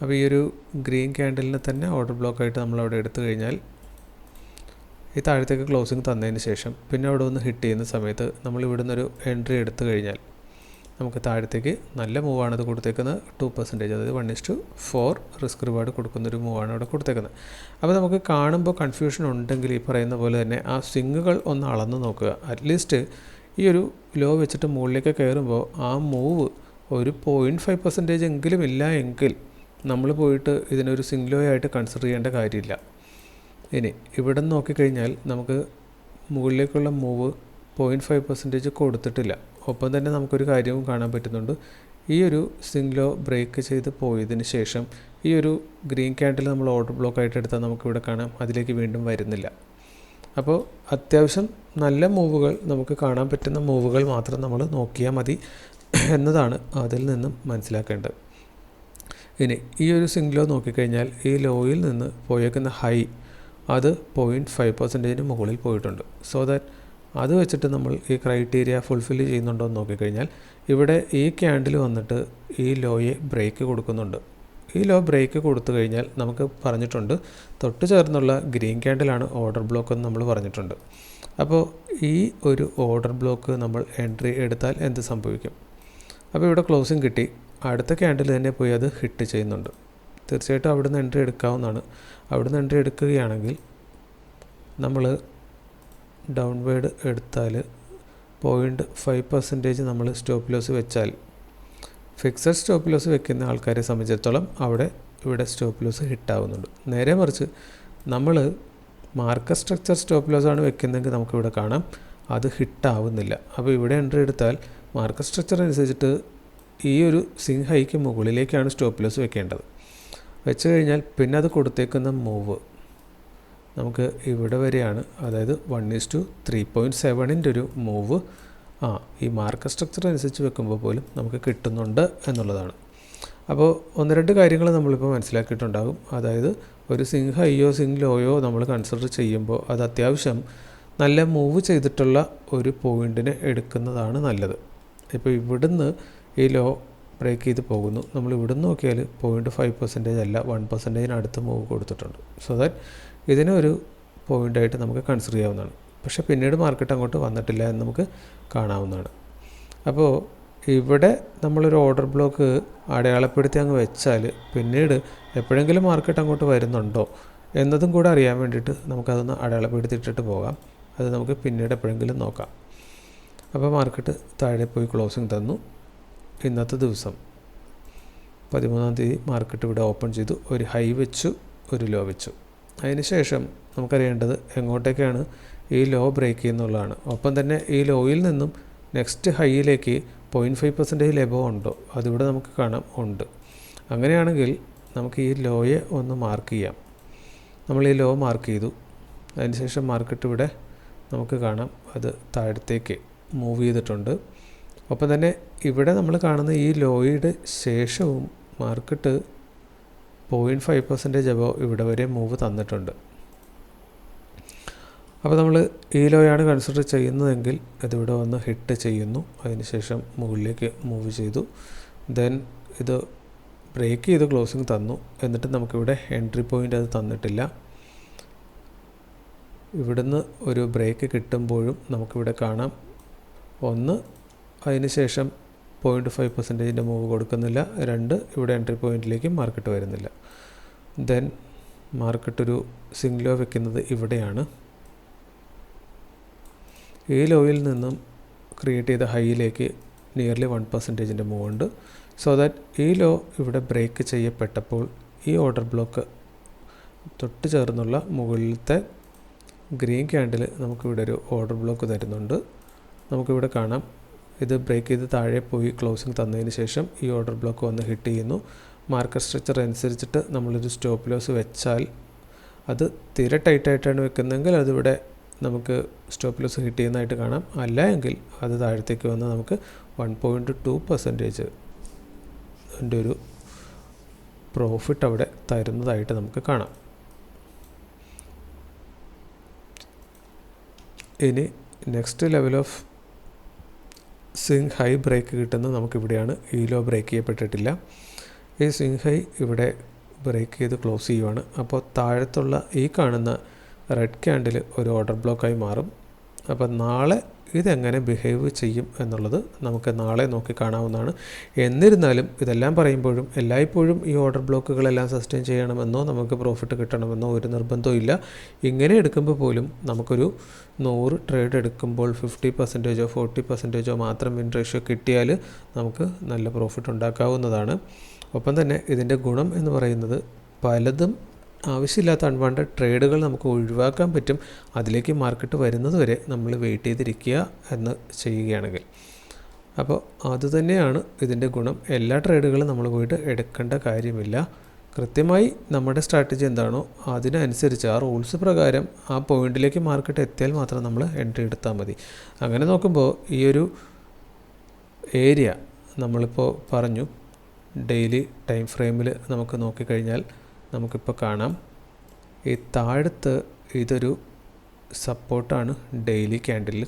അപ്പോൾ ഈ ഒരു ഗ്രീൻ ക്യാൻഡലിനെ തന്നെ ഓർഡർ ബ്ലോക്കായിട്ട് നമ്മൾ അവിടെ എടുത്തു കഴിഞ്ഞാൽ ഈ താഴത്തേക്ക് ക്ലോസിങ് തന്നതിന് ശേഷം പിന്നെ അവിടെ ഒന്ന് ഹിറ്റ് ചെയ്യുന്ന സമയത്ത് നമ്മൾ ഇവിടെ ഒരു എൻട്രി എടുത്തു കഴിഞ്ഞാൽ നമുക്ക് താഴത്തേക്ക് നല്ല മൂവാണ് അത് കൊടുത്തേക്കുന്നത്. ടു പെർസെന്റേജ് അതായത് one is to four risk reward കൊടുക്കുന്നൊരു മൂവാണ് ഇവിടെ കൊടുത്തേക്കുന്നത്. അപ്പോൾ നമുക്ക് കാണുമ്പോൾ കൺഫ്യൂഷൻ ഉണ്ടെങ്കിൽ ഈ പറയുന്ന പോലെ തന്നെ ആ സ്വിങ്ങുകൾ ഒന്ന് അളന്ന് നോക്കുക. അറ്റ്ലീസ്റ്റ് ഈ ഒരു ലോ വെച്ചിട്ട് മുകളിലേക്ക് കയറുമ്പോൾ ആ മൂവ് ഒരു പോയിന്റ് ഫൈവ് പെർസെന്റേജ് എങ്കിലും ഇല്ല എങ്കിൽ നമ്മൾ പോയിട്ട് ഇതിനൊരു സിംഗ്ലോ ആയിട്ട് കൺസിഡർ ചെയ്യേണ്ട കാര്യമില്ല. ഇനി ഇവിടെ നിന്ന് നോക്കിക്കഴിഞ്ഞാൽ നമുക്ക് മുകളിലേക്കുള്ള മൂവ് പോയിന്റ് ഫൈവ് പെർസെന്റേജ് കൊടുത്തിട്ടില്ല. ഒപ്പം തന്നെ നമുക്കൊരു കാര്യവും കാണാൻ പറ്റുന്നുണ്ട്. ഈ ഒരു സിംഗ്ലോ ബ്രേക്ക് ചെയ്ത് പോയതിന് ശേഷം ഈ ഒരു ഗ്രീൻ ക്യാൻഡിൽ നമ്മൾ ഓർഡർ ബ്ലോക്ക് ആയിട്ട് എടുത്താൽ നമുക്കിവിടെ കാണാം. അതിലേക്ക് വീണ്ടും വരുന്നില്ല. അപ്പോൾ അത്യാവശ്യം നല്ല മൂവുകൾ നമുക്ക് കാണാൻ പറ്റുന്ന മൂവുകൾ മാത്രം നമ്മൾ നോക്കിയാൽ മതി എന്നതാണ് അതിൽ നിന്നും മനസ്സിലാക്കേണ്ടത്. ഇനി ഈ ഒരു സിംഗ്ലോ നോക്കിക്കഴിഞ്ഞാൽ ഈ ലോയിൽ നിന്ന് പോയേക്കുന്ന ഹൈ അത് പോയിന്റ് ഫൈവ് പെർസെന്റേജിന് മുകളിൽ പോയിട്ടുണ്ട്. സോ ദാറ്റ് അത് വെച്ചിട്ട് നമ്മൾ ഈ ക്രൈറ്റീരിയ ഫുൾഫിൽ ചെയ്യുന്നുണ്ടോ എന്ന് നോക്കിക്കഴിഞ്ഞാൽ ഇവിടെ ഈ ക്യാൻഡിൽ വന്നിട്ട് ഈ ലോയെ ബ്രേക്ക് കൊടുക്കുന്നുണ്ട്. ഈ ലോ ബ്രേക്ക് കൊടുത്തു കഴിഞ്ഞാൽ നമുക്ക് പറഞ്ഞിട്ടുണ്ട് തൊട്ട് ചേർന്നുള്ള ഗ്രീൻ ക്യാൻഡിലാണ് ഓർഡർ ബ്ലോക്ക് എന്ന് നമ്മൾ പറഞ്ഞിട്ടുണ്ട്. അപ്പോൾ ഈ ഒരു ഓർഡർ ബ്ലോക്ക് നമ്മൾ എൻട്രി എടുത്താൽ എന്ത് സംഭവിക്കും? അപ്പോൾ ഇവിടെ ക്ലോസിങ് കിട്ടി. അടുത്ത ക്യാൻഡിൽ തന്നെ പോയി അത് ഹിറ്റ് ചെയ്യുന്നുണ്ട്. തീർച്ചയായിട്ടും അവിടുന്ന് എൻട്രി എടുക്കാവുന്നതാണ്. അവിടുന്ന് എൻട്രി എടുക്കുകയാണെങ്കിൽ നമ്മൾ ഡൗൺവേഡ് എടുത്താൽ പോയിന്റ് ഫൈവ് പെർസെന്റേജ് നമ്മൾ സ്റ്റോപ്പ് ലോസ് വെച്ചാൽ ഫിക്സഡ് സ്റ്റോപ്പ് ലോസ് വെക്കുന്ന ആൾക്കാരെ സംബന്ധിച്ചിടത്തോളം അവിടെ ഇവിടെ സ്റ്റോപ്പ് ലോസ് ഹിറ്റാവുന്നുണ്ട് നേരെ മറിച്ച് നമ്മൾ മാർക്കറ്റ് സ്ട്രക്ചർ സ്റ്റോപ്പ് ലോസ് ആണ് വെക്കുന്നതെങ്കിൽ നമുക്കിവിടെ കാണാം അത് ഹിറ്റാവുന്നില്ല അപ്പോൾ ഇവിടെ എൻട്രി എടുത്താൽ മാർക്കറ്റ് സ്ട്രക്ചർ അനുസരിച്ചിട്ട് ഈ ഒരു സിങ് ഹൈക്ക് മുകളിലേക്കാണ് സ്റ്റോപ്പ് ലോസ് വെക്കേണ്ടത്. വെച്ച് കഴിഞ്ഞാൽ പിന്നെ അത് കൊടുത്തേക്കുന്ന മൂവ് നമുക്ക് ഇവിടെ വരെയാണ് അതായത് one is to three point സെവനിന്റെ ഒരു മൂവ് ആ ഈ മാർക്ക് സ്ട്രക്ചർ അനുസരിച്ച് വെക്കുമ്പോൾ പോലും നമുക്ക് കിട്ടുന്നുണ്ട് എന്നുള്ളതാണ്. അപ്പോൾ ഒന്ന് രണ്ട് കാര്യങ്ങൾ നമ്മളിപ്പോൾ മനസ്സിലാക്കിയിട്ടുണ്ടാകും. അതായത് ഒരു സിങ് ഹൈയോ സിങ് ലോയോ നമ്മൾ കൺസിഡർ ചെയ്യുമ്പോൾ അത് അത്യാവശ്യം നല്ല മൂവ് ചെയ്തിട്ടുള്ള ഒരു പോയിന്റിനെ എടുക്കുന്നതാണ് നല്ലത്. ഇപ്പോൾ ഇവിടുന്ന് ഈ ലോ ബ്രേക്ക് ചെയ്ത് പോകുന്നു. നമ്മൾ ഇവിടുന്ന് നോക്കിയാൽ പോയിന്റ് ഫൈവ് പെർസെന്റേജ് അല്ല വൺ പെർസെന്റേജിനടുത്ത് മൂവ് കൊടുത്തിട്ടുണ്ട്. സോ ദാറ്റ് ഇതിനെ ഒരു പോയിന്റായിട്ട് നമുക്ക് കൺസിഡർ ചെയ്യാവുന്നതാണ്. പക്ഷേ പിന്നീട് മാർക്കറ്റ് അങ്ങോട്ട് വന്നിട്ടില്ല എന്ന് നമുക്ക് കാണാവുന്നതാണ്. അപ്പോൾ ഇവിടെ നമ്മളൊരു ഓർഡർ ബ്ലോക്ക് അടയാളപ്പെടുത്തി അങ്ങ് വെച്ചാൽ പിന്നീട് എപ്പോഴെങ്കിലും മാർക്കറ്റ് അങ്ങോട്ട് വരുന്നുണ്ടോ എന്നതും കൂടെ അറിയാൻ വേണ്ടിയിട്ട് നമുക്കതൊന്ന് അടയാളപ്പെടുത്തിയിട്ടിട്ട് പോകാം. അത് നമുക്ക് പിന്നീട് എപ്പോഴെങ്കിലും നോക്കാം. അപ്പോൾ മാർക്കറ്റ് താഴെ പോയി ക്ലോസിങ് തന്നു. ഇന്നത്തെ ദിവസം പതിമൂന്നാം തീയതി മാർക്കറ്റ് ഇവിടെ ഓപ്പൺ ചെയ്തു. ഒരു ഹൈ വെച്ചു ഒരു ലോ വെച്ചു. അതിനുശേഷം നമുക്കറിയേണ്ടത് എങ്ങോട്ടേക്കാണ് ഈ ലോ ബ്രേക്ക് ചെയ്യുന്നുള്ളതാണ്. ഒപ്പം തന്നെ ഈ ലോയിൽ നിന്നും നെക്സ്റ്റ് ഹൈയിലേക്ക് പോയിന്റ് ഫൈവ് പെർസെന്റേജ് ലെബോ ഉണ്ടോ? അതിവിടെ നമുക്ക് കാണാം ഉണ്ട്. അങ്ങനെയാണെങ്കിൽ നമുക്ക് ഈ ലോയെ ഒന്ന് മാർക്ക് ചെയ്യാം. നമ്മൾ ഈ ലോ മാർക്ക് ചെയ്തു. അതിനുശേഷം മാർക്കറ്റ് ഇവിടെ നമുക്ക് കാണാം അത് താഴത്തേക്ക് മൂവ് ചെയ്തിട്ടുണ്ട്. ഒപ്പം തന്നെ ഇവിടെ നമ്മൾ കാണുന്ന ഈ ലോയുടെ ശേഷവും market point five percentage above ഇവിടെ വരെ മൂവ് തന്നിട്ടുണ്ട്. അപ്പോൾ നമ്മൾ ഈ ലോയാണ് കൺസിഡർ ചെയ്യുന്നതെങ്കിൽ അതിവിടെ വന്ന് ഹിറ്റ് ചെയ്യുന്നു. അതിനുശേഷം മുകളിലേക്ക് മൂവ് ചെയ്തു. ദെൻ ഇത് ബ്രേക്ക് ചെയ്ത് ക്ലോസിങ് തന്നു. എന്നിട്ട് നമുക്കിവിടെ എൻട്രി പോയിന്റ് അത് തന്നിട്ടില്ല. ഇവിടുന്ന് ഒരു ബ്രേക്ക് കിട്ടുമ്പോഴും നമുക്കിവിടെ കാണാം. ഒന്ന് അതിനുശേഷം പോയിന്റ് ഫൈവ് പെർസെന്റേജിന്റെ മൂവ് കൊടുക്കുന്നില്ല. രണ്ട് ഇവിടെ എൻട്രി പോയിന്റിലേക്ക് മാർക്കറ്റ് വരുന്നില്ല. ദെൻ മാർക്കറ്റ് ഒരു സിംഗ്ലോ വെക്കുന്നത് ഇവിടെയാണ്. ഈ ലോയിൽ നിന്നും ക്രിയേറ്റ് ചെയ്ത ഹൈയിലേക്ക് നിയർലി വൺ പെർസെന്റേജിന്റെ മൂവ് ഉണ്ട്. സോ ദാറ്റ് ഈ ലോ ഇവിടെ ബ്രേക്ക് ചെയ്യപ്പെട്ടപ്പോൾ ഈ ഓർഡർ ബ്ലോക്ക് തൊട്ട് ചേർന്നുള്ള മുകളിലത്തെ ഗ്രീൻ ക്യാൻഡിൽ നമുക്കിവിടെ ഒരു ഓർഡർ ബ്ലോക്ക് തരുന്നുണ്ട്. നമുക്കിവിടെ കാണാം. ഇത് ബ്രേക്ക് ചെയ്ത് താഴെ പോയി ക്ലോസിങ് തന്നതിന് ശേഷം ഈ ഓർഡർ ബ്ലോക്ക് വന്ന് ഹിറ്റ് ചെയ്യുന്നു. മാർക്കർ സ്ട്രക്ചർ അനുസരിച്ചിട്ട് നമ്മളൊരു സ്റ്റോപ്പ് ലോസ് വെച്ചാൽ അത് തീരെ ടൈറ്റായിട്ടാണ് വെക്കുന്നതെങ്കിൽ അതിവിടെ നമുക്ക് സ്റ്റോപ്പ് ലോസ് ഹിറ്റ് ചെയ്യുന്നതായിട്ട് കാണാം. അല്ല എങ്കിൽ അത് താഴത്തേക്ക് വന്ന് നമുക്ക് വൺ പോയിന്റ് ടു പെർസെന്റേജ് അതിന്റെ ഒരു പ്രോഫിറ്റ് അവിടെ തരുന്നതായിട്ട് നമുക്ക് കാണാം. ഇനി next level of swing high break കിട്ടുന്നത് നമുക്കിവിടെയാണ്. ഈ ലോ ബ്രേക്ക് ചെയ്യപ്പെട്ടിട്ടില്ല. ഈ സിങ് ഹൈ ഇവിടെ ബ്രേക്ക് ചെയ്ത് ക്ലോസ് ചെയ്യുവാണ്. അപ്പോൾ താഴത്തുള്ള ഈ കാണുന്ന റെഡ് ക്യാൻഡിൽ ഒരു ഓർഡർ ബ്ലോക്കായി മാറും. അപ്പോൾ നാളെ ഇതെങ്ങനെ ബിഹേവ് ചെയ്യും എന്നുള്ളത് നമുക്ക് നാളെ നോക്കി കാണാവുന്നതാണ്. എന്നിരുന്നാലും ഇതെല്ലാം പറയുമ്പോഴും എല്ലായ്പ്പോഴും ഈ ഓർഡർ ബ്ലോക്കുകളെല്ലാം സസ്റ്റെയിൻ ചെയ്യണമെന്നോ നമുക്ക് പ്രോഫിറ്റ് കിട്ടണമെന്നോ ഒരു നിർബന്ധവും ഇല്ല. ഇങ്ങനെ എടുക്കുമ്പോൾ പോലും നമുക്കൊരു നൂറ് ട്രേഡ് എടുക്കുമ്പോൾ ഫിഫ്റ്റി പെർസെന്റേജോ ഫോർട്ടി പെർസെന്റേജോ മാത്രം വിൻ റേഷ്യോ കിട്ടിയാൽ നമുക്ക് നല്ല പ്രോഫിറ്റ് ഉണ്ടാക്കാവുന്നതാണ്. ഒപ്പം തന്നെ ഇതിന്റെ ഗുണം എന്ന് പറയുന്നത് പലതും ആവശ്യമില്ലാത്ത അൺവാണ്ടഡ് ട്രേഡുകൾ നമുക്ക് ഒഴിവാക്കാൻ പറ്റും. അതിലേക്ക് മാർക്കറ്റ് വരുന്നത് വരെ നമ്മൾ വെയിറ്റ് ചെയ്തിരിക്കുക എന്ന് ചെയ്യുകയാണെങ്കിൽ. അപ്പോൾ അതുതന്നെയാണ് ഇതിന്റെ ഗുണം. എല്ലാ ട്രേഡുകളും നമ്മൾ പോയിട്ട് എടുക്കേണ്ട കാര്യമില്ല. കൃത്യമായി നമ്മുടെ സ്ട്രാറ്റജി എന്താണോ അതിനനുസരിച്ച് ആ റൂൾസ് പ്രകാരം ആ പോയിന്റിലേക്ക് മാർക്കറ്റ് എത്തിയാൽ മാത്രം നമ്മൾ എൻട്രി എടുത്താൽ മതി. അങ്ങനെ നോക്കുമ്പോൾ ഈ ഒരു ഏരിയ നമ്മളിപ്പോൾ പറഞ്ഞു. ഡെയിലി ടൈം ഫ്രെയിമിൽ നമുക്ക് നോക്കിക്കഴിഞ്ഞാൽ നമുക്കിപ്പോൾ കാണാം. ഈ താഴത്ത് ഇതൊരു സപ്പോർട്ടാണ് ഡെയിലി ക്യാൻഡിൽ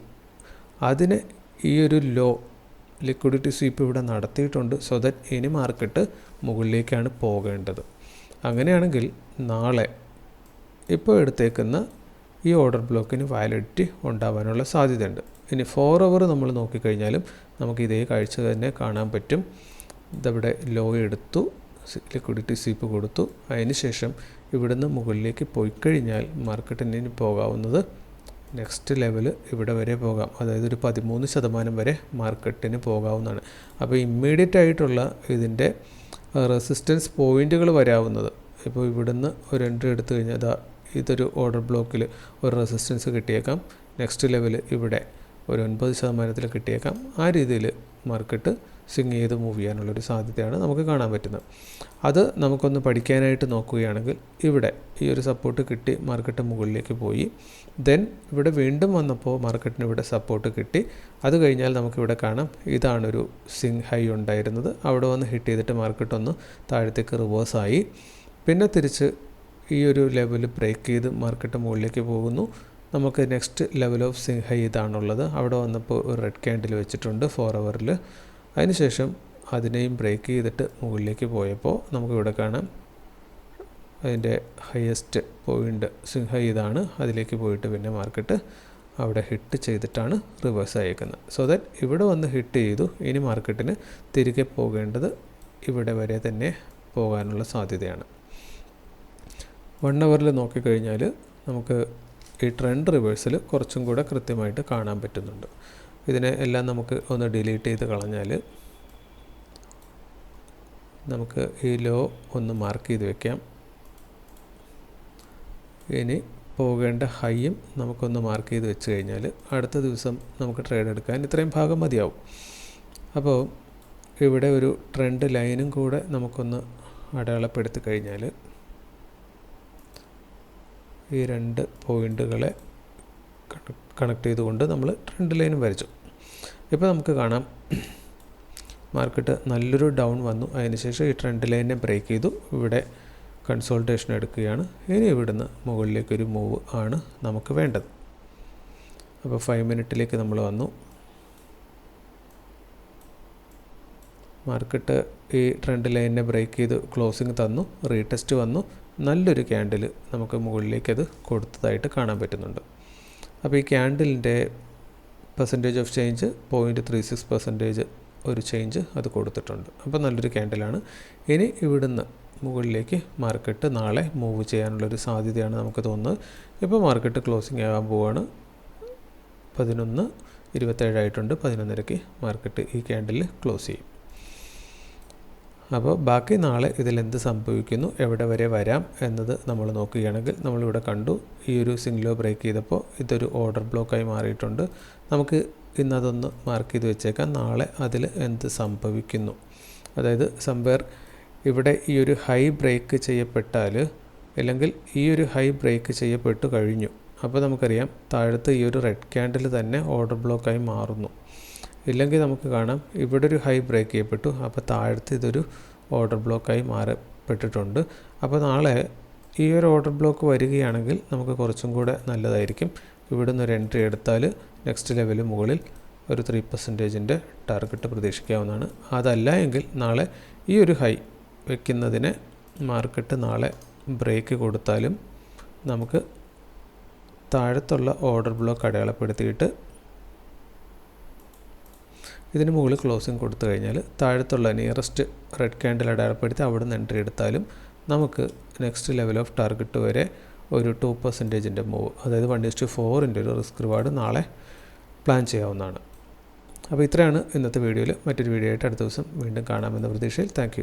അതിന് ഈ ഒരു ലോ ലിക്വിഡിറ്റി സ്വീപ്പ് ഇവിടെ നടത്തിയിട്ടുണ്ട്. സോ ദറ്റ് ഇനി മാർക്കറ്റ് മുകളിലേക്കാണ് പോകേണ്ടത്. അങ്ങനെയാണെങ്കിൽ നാളെ ഇപ്പോൾ എടുത്തേക്കുന്ന ഈ ഓർഡർ ബ്ലോക്കിന് വാലിഡിറ്റി ഉണ്ടാവാനുള്ള സാധ്യതയുണ്ട്. ഇനി ഫോർ അവർ നമ്മൾ നോക്കിക്കഴിഞ്ഞാലും നമുക്ക് ഇതേ കാഴ്ച തന്നെ കാണാൻ പറ്റും. ഇതവിടെ ലോ എടുത്തു. ലിക്വിഡിറ്റി സ്വീപ്പ് കൊടുത്തു. അതിന് ശേഷം ഇവിടുന്ന് മുകളിലേക്ക് പോയി കഴിഞ്ഞാൽ മാർക്കറ്റിന് പോകാവുന്നത് നെക്സ്റ്റ് ലെവൽ ഇവിടെ വരെ പോകാം. അതായത് ഒരു പതിമൂന്ന് ശതമാനം വരെ മാർക്കറ്റിന് പോകാവുന്നതാണ്. അപ്പോൾ ഇമ്മീഡിയറ്റ് ആയിട്ടുള്ള ഇതിന്റെ റെസിസ്റ്റൻസ് പോയിന്റുകൾ വരാവുന്നത്. ഇപ്പോൾ ഇവിടുന്ന് ഒരു എൻട്രി എടുത്തു കഴിഞ്ഞാൽ അതാ ഇതൊരു ഓർഡർ ബ്ലോക്കിൽ ഒരു റെസിസ്റ്റൻസ് കിട്ടിയേക്കാം. നെക്സ്റ്റ് ലെവൽ ഇവിടെ ഒരു ഒൻപത് ശതമാനത്തിൽ കിട്ടിയേക്കാം. ആ രീതിയിൽ മാർക്കറ്റ് സ്വിങ് ചെയ്ത് മൂവ് ചെയ്യാനുള്ളൊരു സാധ്യതയാണ് നമുക്ക് കാണാൻ പറ്റുന്നത്. അത് നമുക്കൊന്ന് പഠിക്കാനായിട്ട് നോക്കുകയാണെങ്കിൽ ഇവിടെ ഈ ഒരു സപ്പോർട്ട് കിട്ടി മാർക്കറ്റ് മുകളിലേക്ക് പോയി. ദെൻ ഇവിടെ വീണ്ടും വന്നപ്പോൾ മാർക്കറ്റിന് ഇവിടെ സപ്പോർട്ട് കിട്ടി. അത് കഴിഞ്ഞാൽ നമുക്കിവിടെ കാണാം ഇതാണൊരു സിങ് ഹൈ ഉണ്ടായിരുന്നത്. അവിടെ വന്ന് ഹിറ്റ് ചെയ്തിട്ട് മാർക്കറ്റ് ഒന്ന് താഴത്തേക്ക് റിവേഴ്സായി പിന്നെ തിരിച്ച് ഈ ഒരു ലെവൽ ബ്രേക്ക് ചെയ്ത് മാർക്കറ്റ് മുകളിലേക്ക് പോകുന്നു. നമുക്ക് next level of swing high ഇതാണുള്ളത്. അവിടെ വന്നപ്പോൾ ഒരു റെഡ് ക്യാൻഡിൽ വെച്ചിട്ടുണ്ട് ഫോർ അവറിൽ അതിനുശേഷം അതിനെയും ബ്രേക്ക് ചെയ്തിട്ട് മുകളിലേക്ക് പോയപ്പോൾ നമുക്കിവിടെ കാണാം. അതിന്റെ ഹയസ്റ്റ് പോയിന്റ് സിംഹ ഇതാണ്. അതിലേക്ക് പോയിട്ട് പിന്നെ മാർക്കറ്റ് അവിടെ ഹിറ്റ് ചെയ്തിട്ടാണ് റിവേഴ്സ് അയക്കുന്നത്. സോ ദാറ്റ് ഇവിടെ വന്ന് ഹിറ്റ് ചെയ്തു. ഇനി മാർക്കറ്റിന് തിരികെ പോകേണ്ടത് ഇവിടെ വരെ തന്നെ പോകാനുള്ള സാധ്യതയാണ്. വൺ അവറിൽ നോക്കിക്കഴിഞ്ഞാൽ നമുക്ക് ഈ ട്രെൻഡ് റിവേഴ്സിൽ കുറച്ചും കൂടെ കൃത്യമായിട്ട് കാണാൻ പറ്റുന്നുണ്ട്. ഇതിനെ എല്ലാം നമുക്ക് ഒന്ന് ഡിലീറ്റ് ചെയ്ത് കളഞ്ഞാൽ നമുക്ക് ഈ ലോ ഒന്ന് മാർക്ക് ചെയ്ത് വെക്കാം. ഇനി പോകേണ്ട ഹൈയും നമുക്കൊന്ന് മാർക്ക് ചെയ്ത് വെച്ച് കഴിഞ്ഞാൽ അടുത്ത ദിവസം നമുക്ക് ട്രേഡ് എടുക്കാൻ ഇത്രയും ഭാഗം മതിയാവും. അപ്പോൾ ഇവിടെ ഒരു ട്രെൻഡ് ലൈനും കൂടെ നമുക്കൊന്ന് അടയാളപ്പെടുത്തി കഴിഞ്ഞാൽ ഈ രണ്ട് പോയിന്റുകളെ കണക്ട് ചെയ്തുകൊണ്ട് നമ്മൾ ട്രെൻഡ് ലൈനും വരച്ചു. ഇപ്പോൾ നമുക്ക് കാണാം. മാർക്കറ്റ് നല്ലൊരു ഡൗൺ വന്നു. അതിനുശേഷം ഈ ട്രെൻഡ് ലൈനെ ബ്രേക്ക് ചെയ്തു. ഇവിടെ കൺസോൾട്ടേഷൻ എടുക്കുകയാണ്. ഇനി ഇവിടുന്ന് മുകളിലേക്കൊരു മൂവ് ആണ് നമുക്ക് വേണ്ടത്. അപ്പോൾ ഫൈവ് മിനിറ്റിലേക്ക് നമ്മൾ വന്നു. മാർക്കറ്റ് ഈ ട്രെൻഡ് ലൈനെ ബ്രേക്ക് ചെയ്ത് ക്ലോസിങ് തന്നു. റീടെസ്റ്റ് വന്നു. നല്ലൊരു ക്യാൻഡിൽ നമുക്ക് മുകളിലേക്ക് അത് കൊടുത്തതായിട്ട് കാണാൻ പറ്റുന്നുണ്ട്. അപ്പോൾ ഈ ക്യാൻഡിലിന്റെ percentage of change point three six percentage ഒരു ചേഞ്ച് അത് കൊടുത്തിട്ടുണ്ട്. അപ്പോൾ നല്ലൊരു ക്യാൻഡിലാണ് ഇനി ഇവിടുന്ന് മുകളിലേക്ക് മാർക്കറ്റ് നാളെ മൂവ് ചെയ്യാനുള്ളൊരു സാധ്യതയാണ് നമുക്ക് തോന്നുന്നത്. ഇപ്പോൾ മാർക്കറ്റ് ക്ലോസിംഗ് ആകാൻ പോവുകയാണ് പതിനൊന്ന് ഇരുപത്തേഴായിട്ടുണ്ട് പതിനൊന്നരയ്ക്ക് മാർക്കറ്റ് ഈ ക്യാൻഡിൽ ക്ലോസ് ചെയ്യും. അപ്പോൾ ബാക്കി നാളെ ഇതിലെന്ത് സംഭവിക്കുന്നു എവിടെ വരെ വരാം എന്നത് നമ്മൾ നോക്കുകയാണെങ്കിൽ നമ്മളിവിടെ കണ്ടു. ഈ ഒരു സിംഗിലോ ബ്രേക്ക് ചെയ്തപ്പോൾ ഇതൊരു ഓർഡർ ബ്ലോക്കായി മാറിയിട്ടുണ്ട്. നമുക്ക് ഇന്നതൊന്ന് മാർക്ക് ചെയ്ത് വെച്ചേക്കാം. നാളെ അതിൽ എന്ത് സംഭവിക്കുന്നു. അതായത് സംവേർ ഇവിടെ ഈ ഒരു ഹൈ ബ്രേക്ക് ചെയ്യപ്പെട്ടാൽ അല്ലെങ്കിൽ ഈ ഒരു ഹൈ ബ്രേക്ക് ചെയ്യപ്പെട്ടു കഴിഞ്ഞു. അപ്പോൾ നമുക്കറിയാം താഴത്ത് ഈ ഒരു റെഡ് ക്യാൻഡിൽ തന്നെ ഓർഡർ ബ്ലോക്കായി മാറുന്നു. ഇല്ലെങ്കിൽ നമുക്ക് കാണാം. ഇവിടെ ഒരു ഹൈ ബ്രേക്ക് ചെയ്യപ്പെട്ടു. അപ്പോൾ താഴത്ത് ഇതൊരു ഓർഡർ ബ്ലോക്കായി മാറപ്പെട്ടിട്ടുണ്ട്. അപ്പോൾ നാളെ ഈ ഒരു ഓർഡർ ബ്ലോക്ക് വരികയാണെങ്കിൽ നമുക്ക് കുറച്ചും കൂടെ നല്ലതായിരിക്കും. ഇവിടുന്ന് ഒരു എൻട്രി എടുത്താൽ നെക്സ്റ്റ് ലെവൽ മുകളിൽ ഒരു ത്രീ പെർസെന്റേജിന്റെ ടാർഗറ്റ് പ്രതീക്ഷിക്കാവുന്നതാണ്. അതല്ല എങ്കിൽ നാളെ ഈ ഒരു ഹൈ വയ്ക്കുന്നതിന് മാർക്കറ്റ് നാളെ ബ്രേക്ക് കൊടുത്താലും നമുക്ക് താഴത്തുള്ള ഓർഡർ ബ്ലോക്ക് അടയാളപ്പെടുത്തിയിട്ട് ഇതിന് മുകളിൽ ക്ലോസിങ് കൊടുത്തു കഴിഞ്ഞാൽ താഴത്തുള്ള നിയറസ്റ്റ് റെഡ് ക്യാൻഡിൽ അടയാളപ്പെടുത്തി അവിടെ നിന്ന് എൻട്രി എടുത്താലും നമുക്ക് നെക്സ്റ്റ് ലെവൽ ഓഫ് ടാർഗറ്റ് വരെ ഒരു ടു പെർസെന്റേജിന്റെ മൂവ് അതായത് വൺ ഇസ് ടു ഫോറിന്റെ ഒരു റിസ്ക് റിവാർഡ് നാളെ പ്ലാൻ ചെയ്യാവുന്നതാണ്. അപ്പോൾ ഇത്രയാണ് ഇന്നത്തെ വീഡിയോയിൽ മറ്റൊരു വീഡിയോ ആയിട്ട് അടുത്ത ദിവസം വീണ്ടും കാണാമെന്ന പ്രതീക്ഷയിൽ താങ്ക്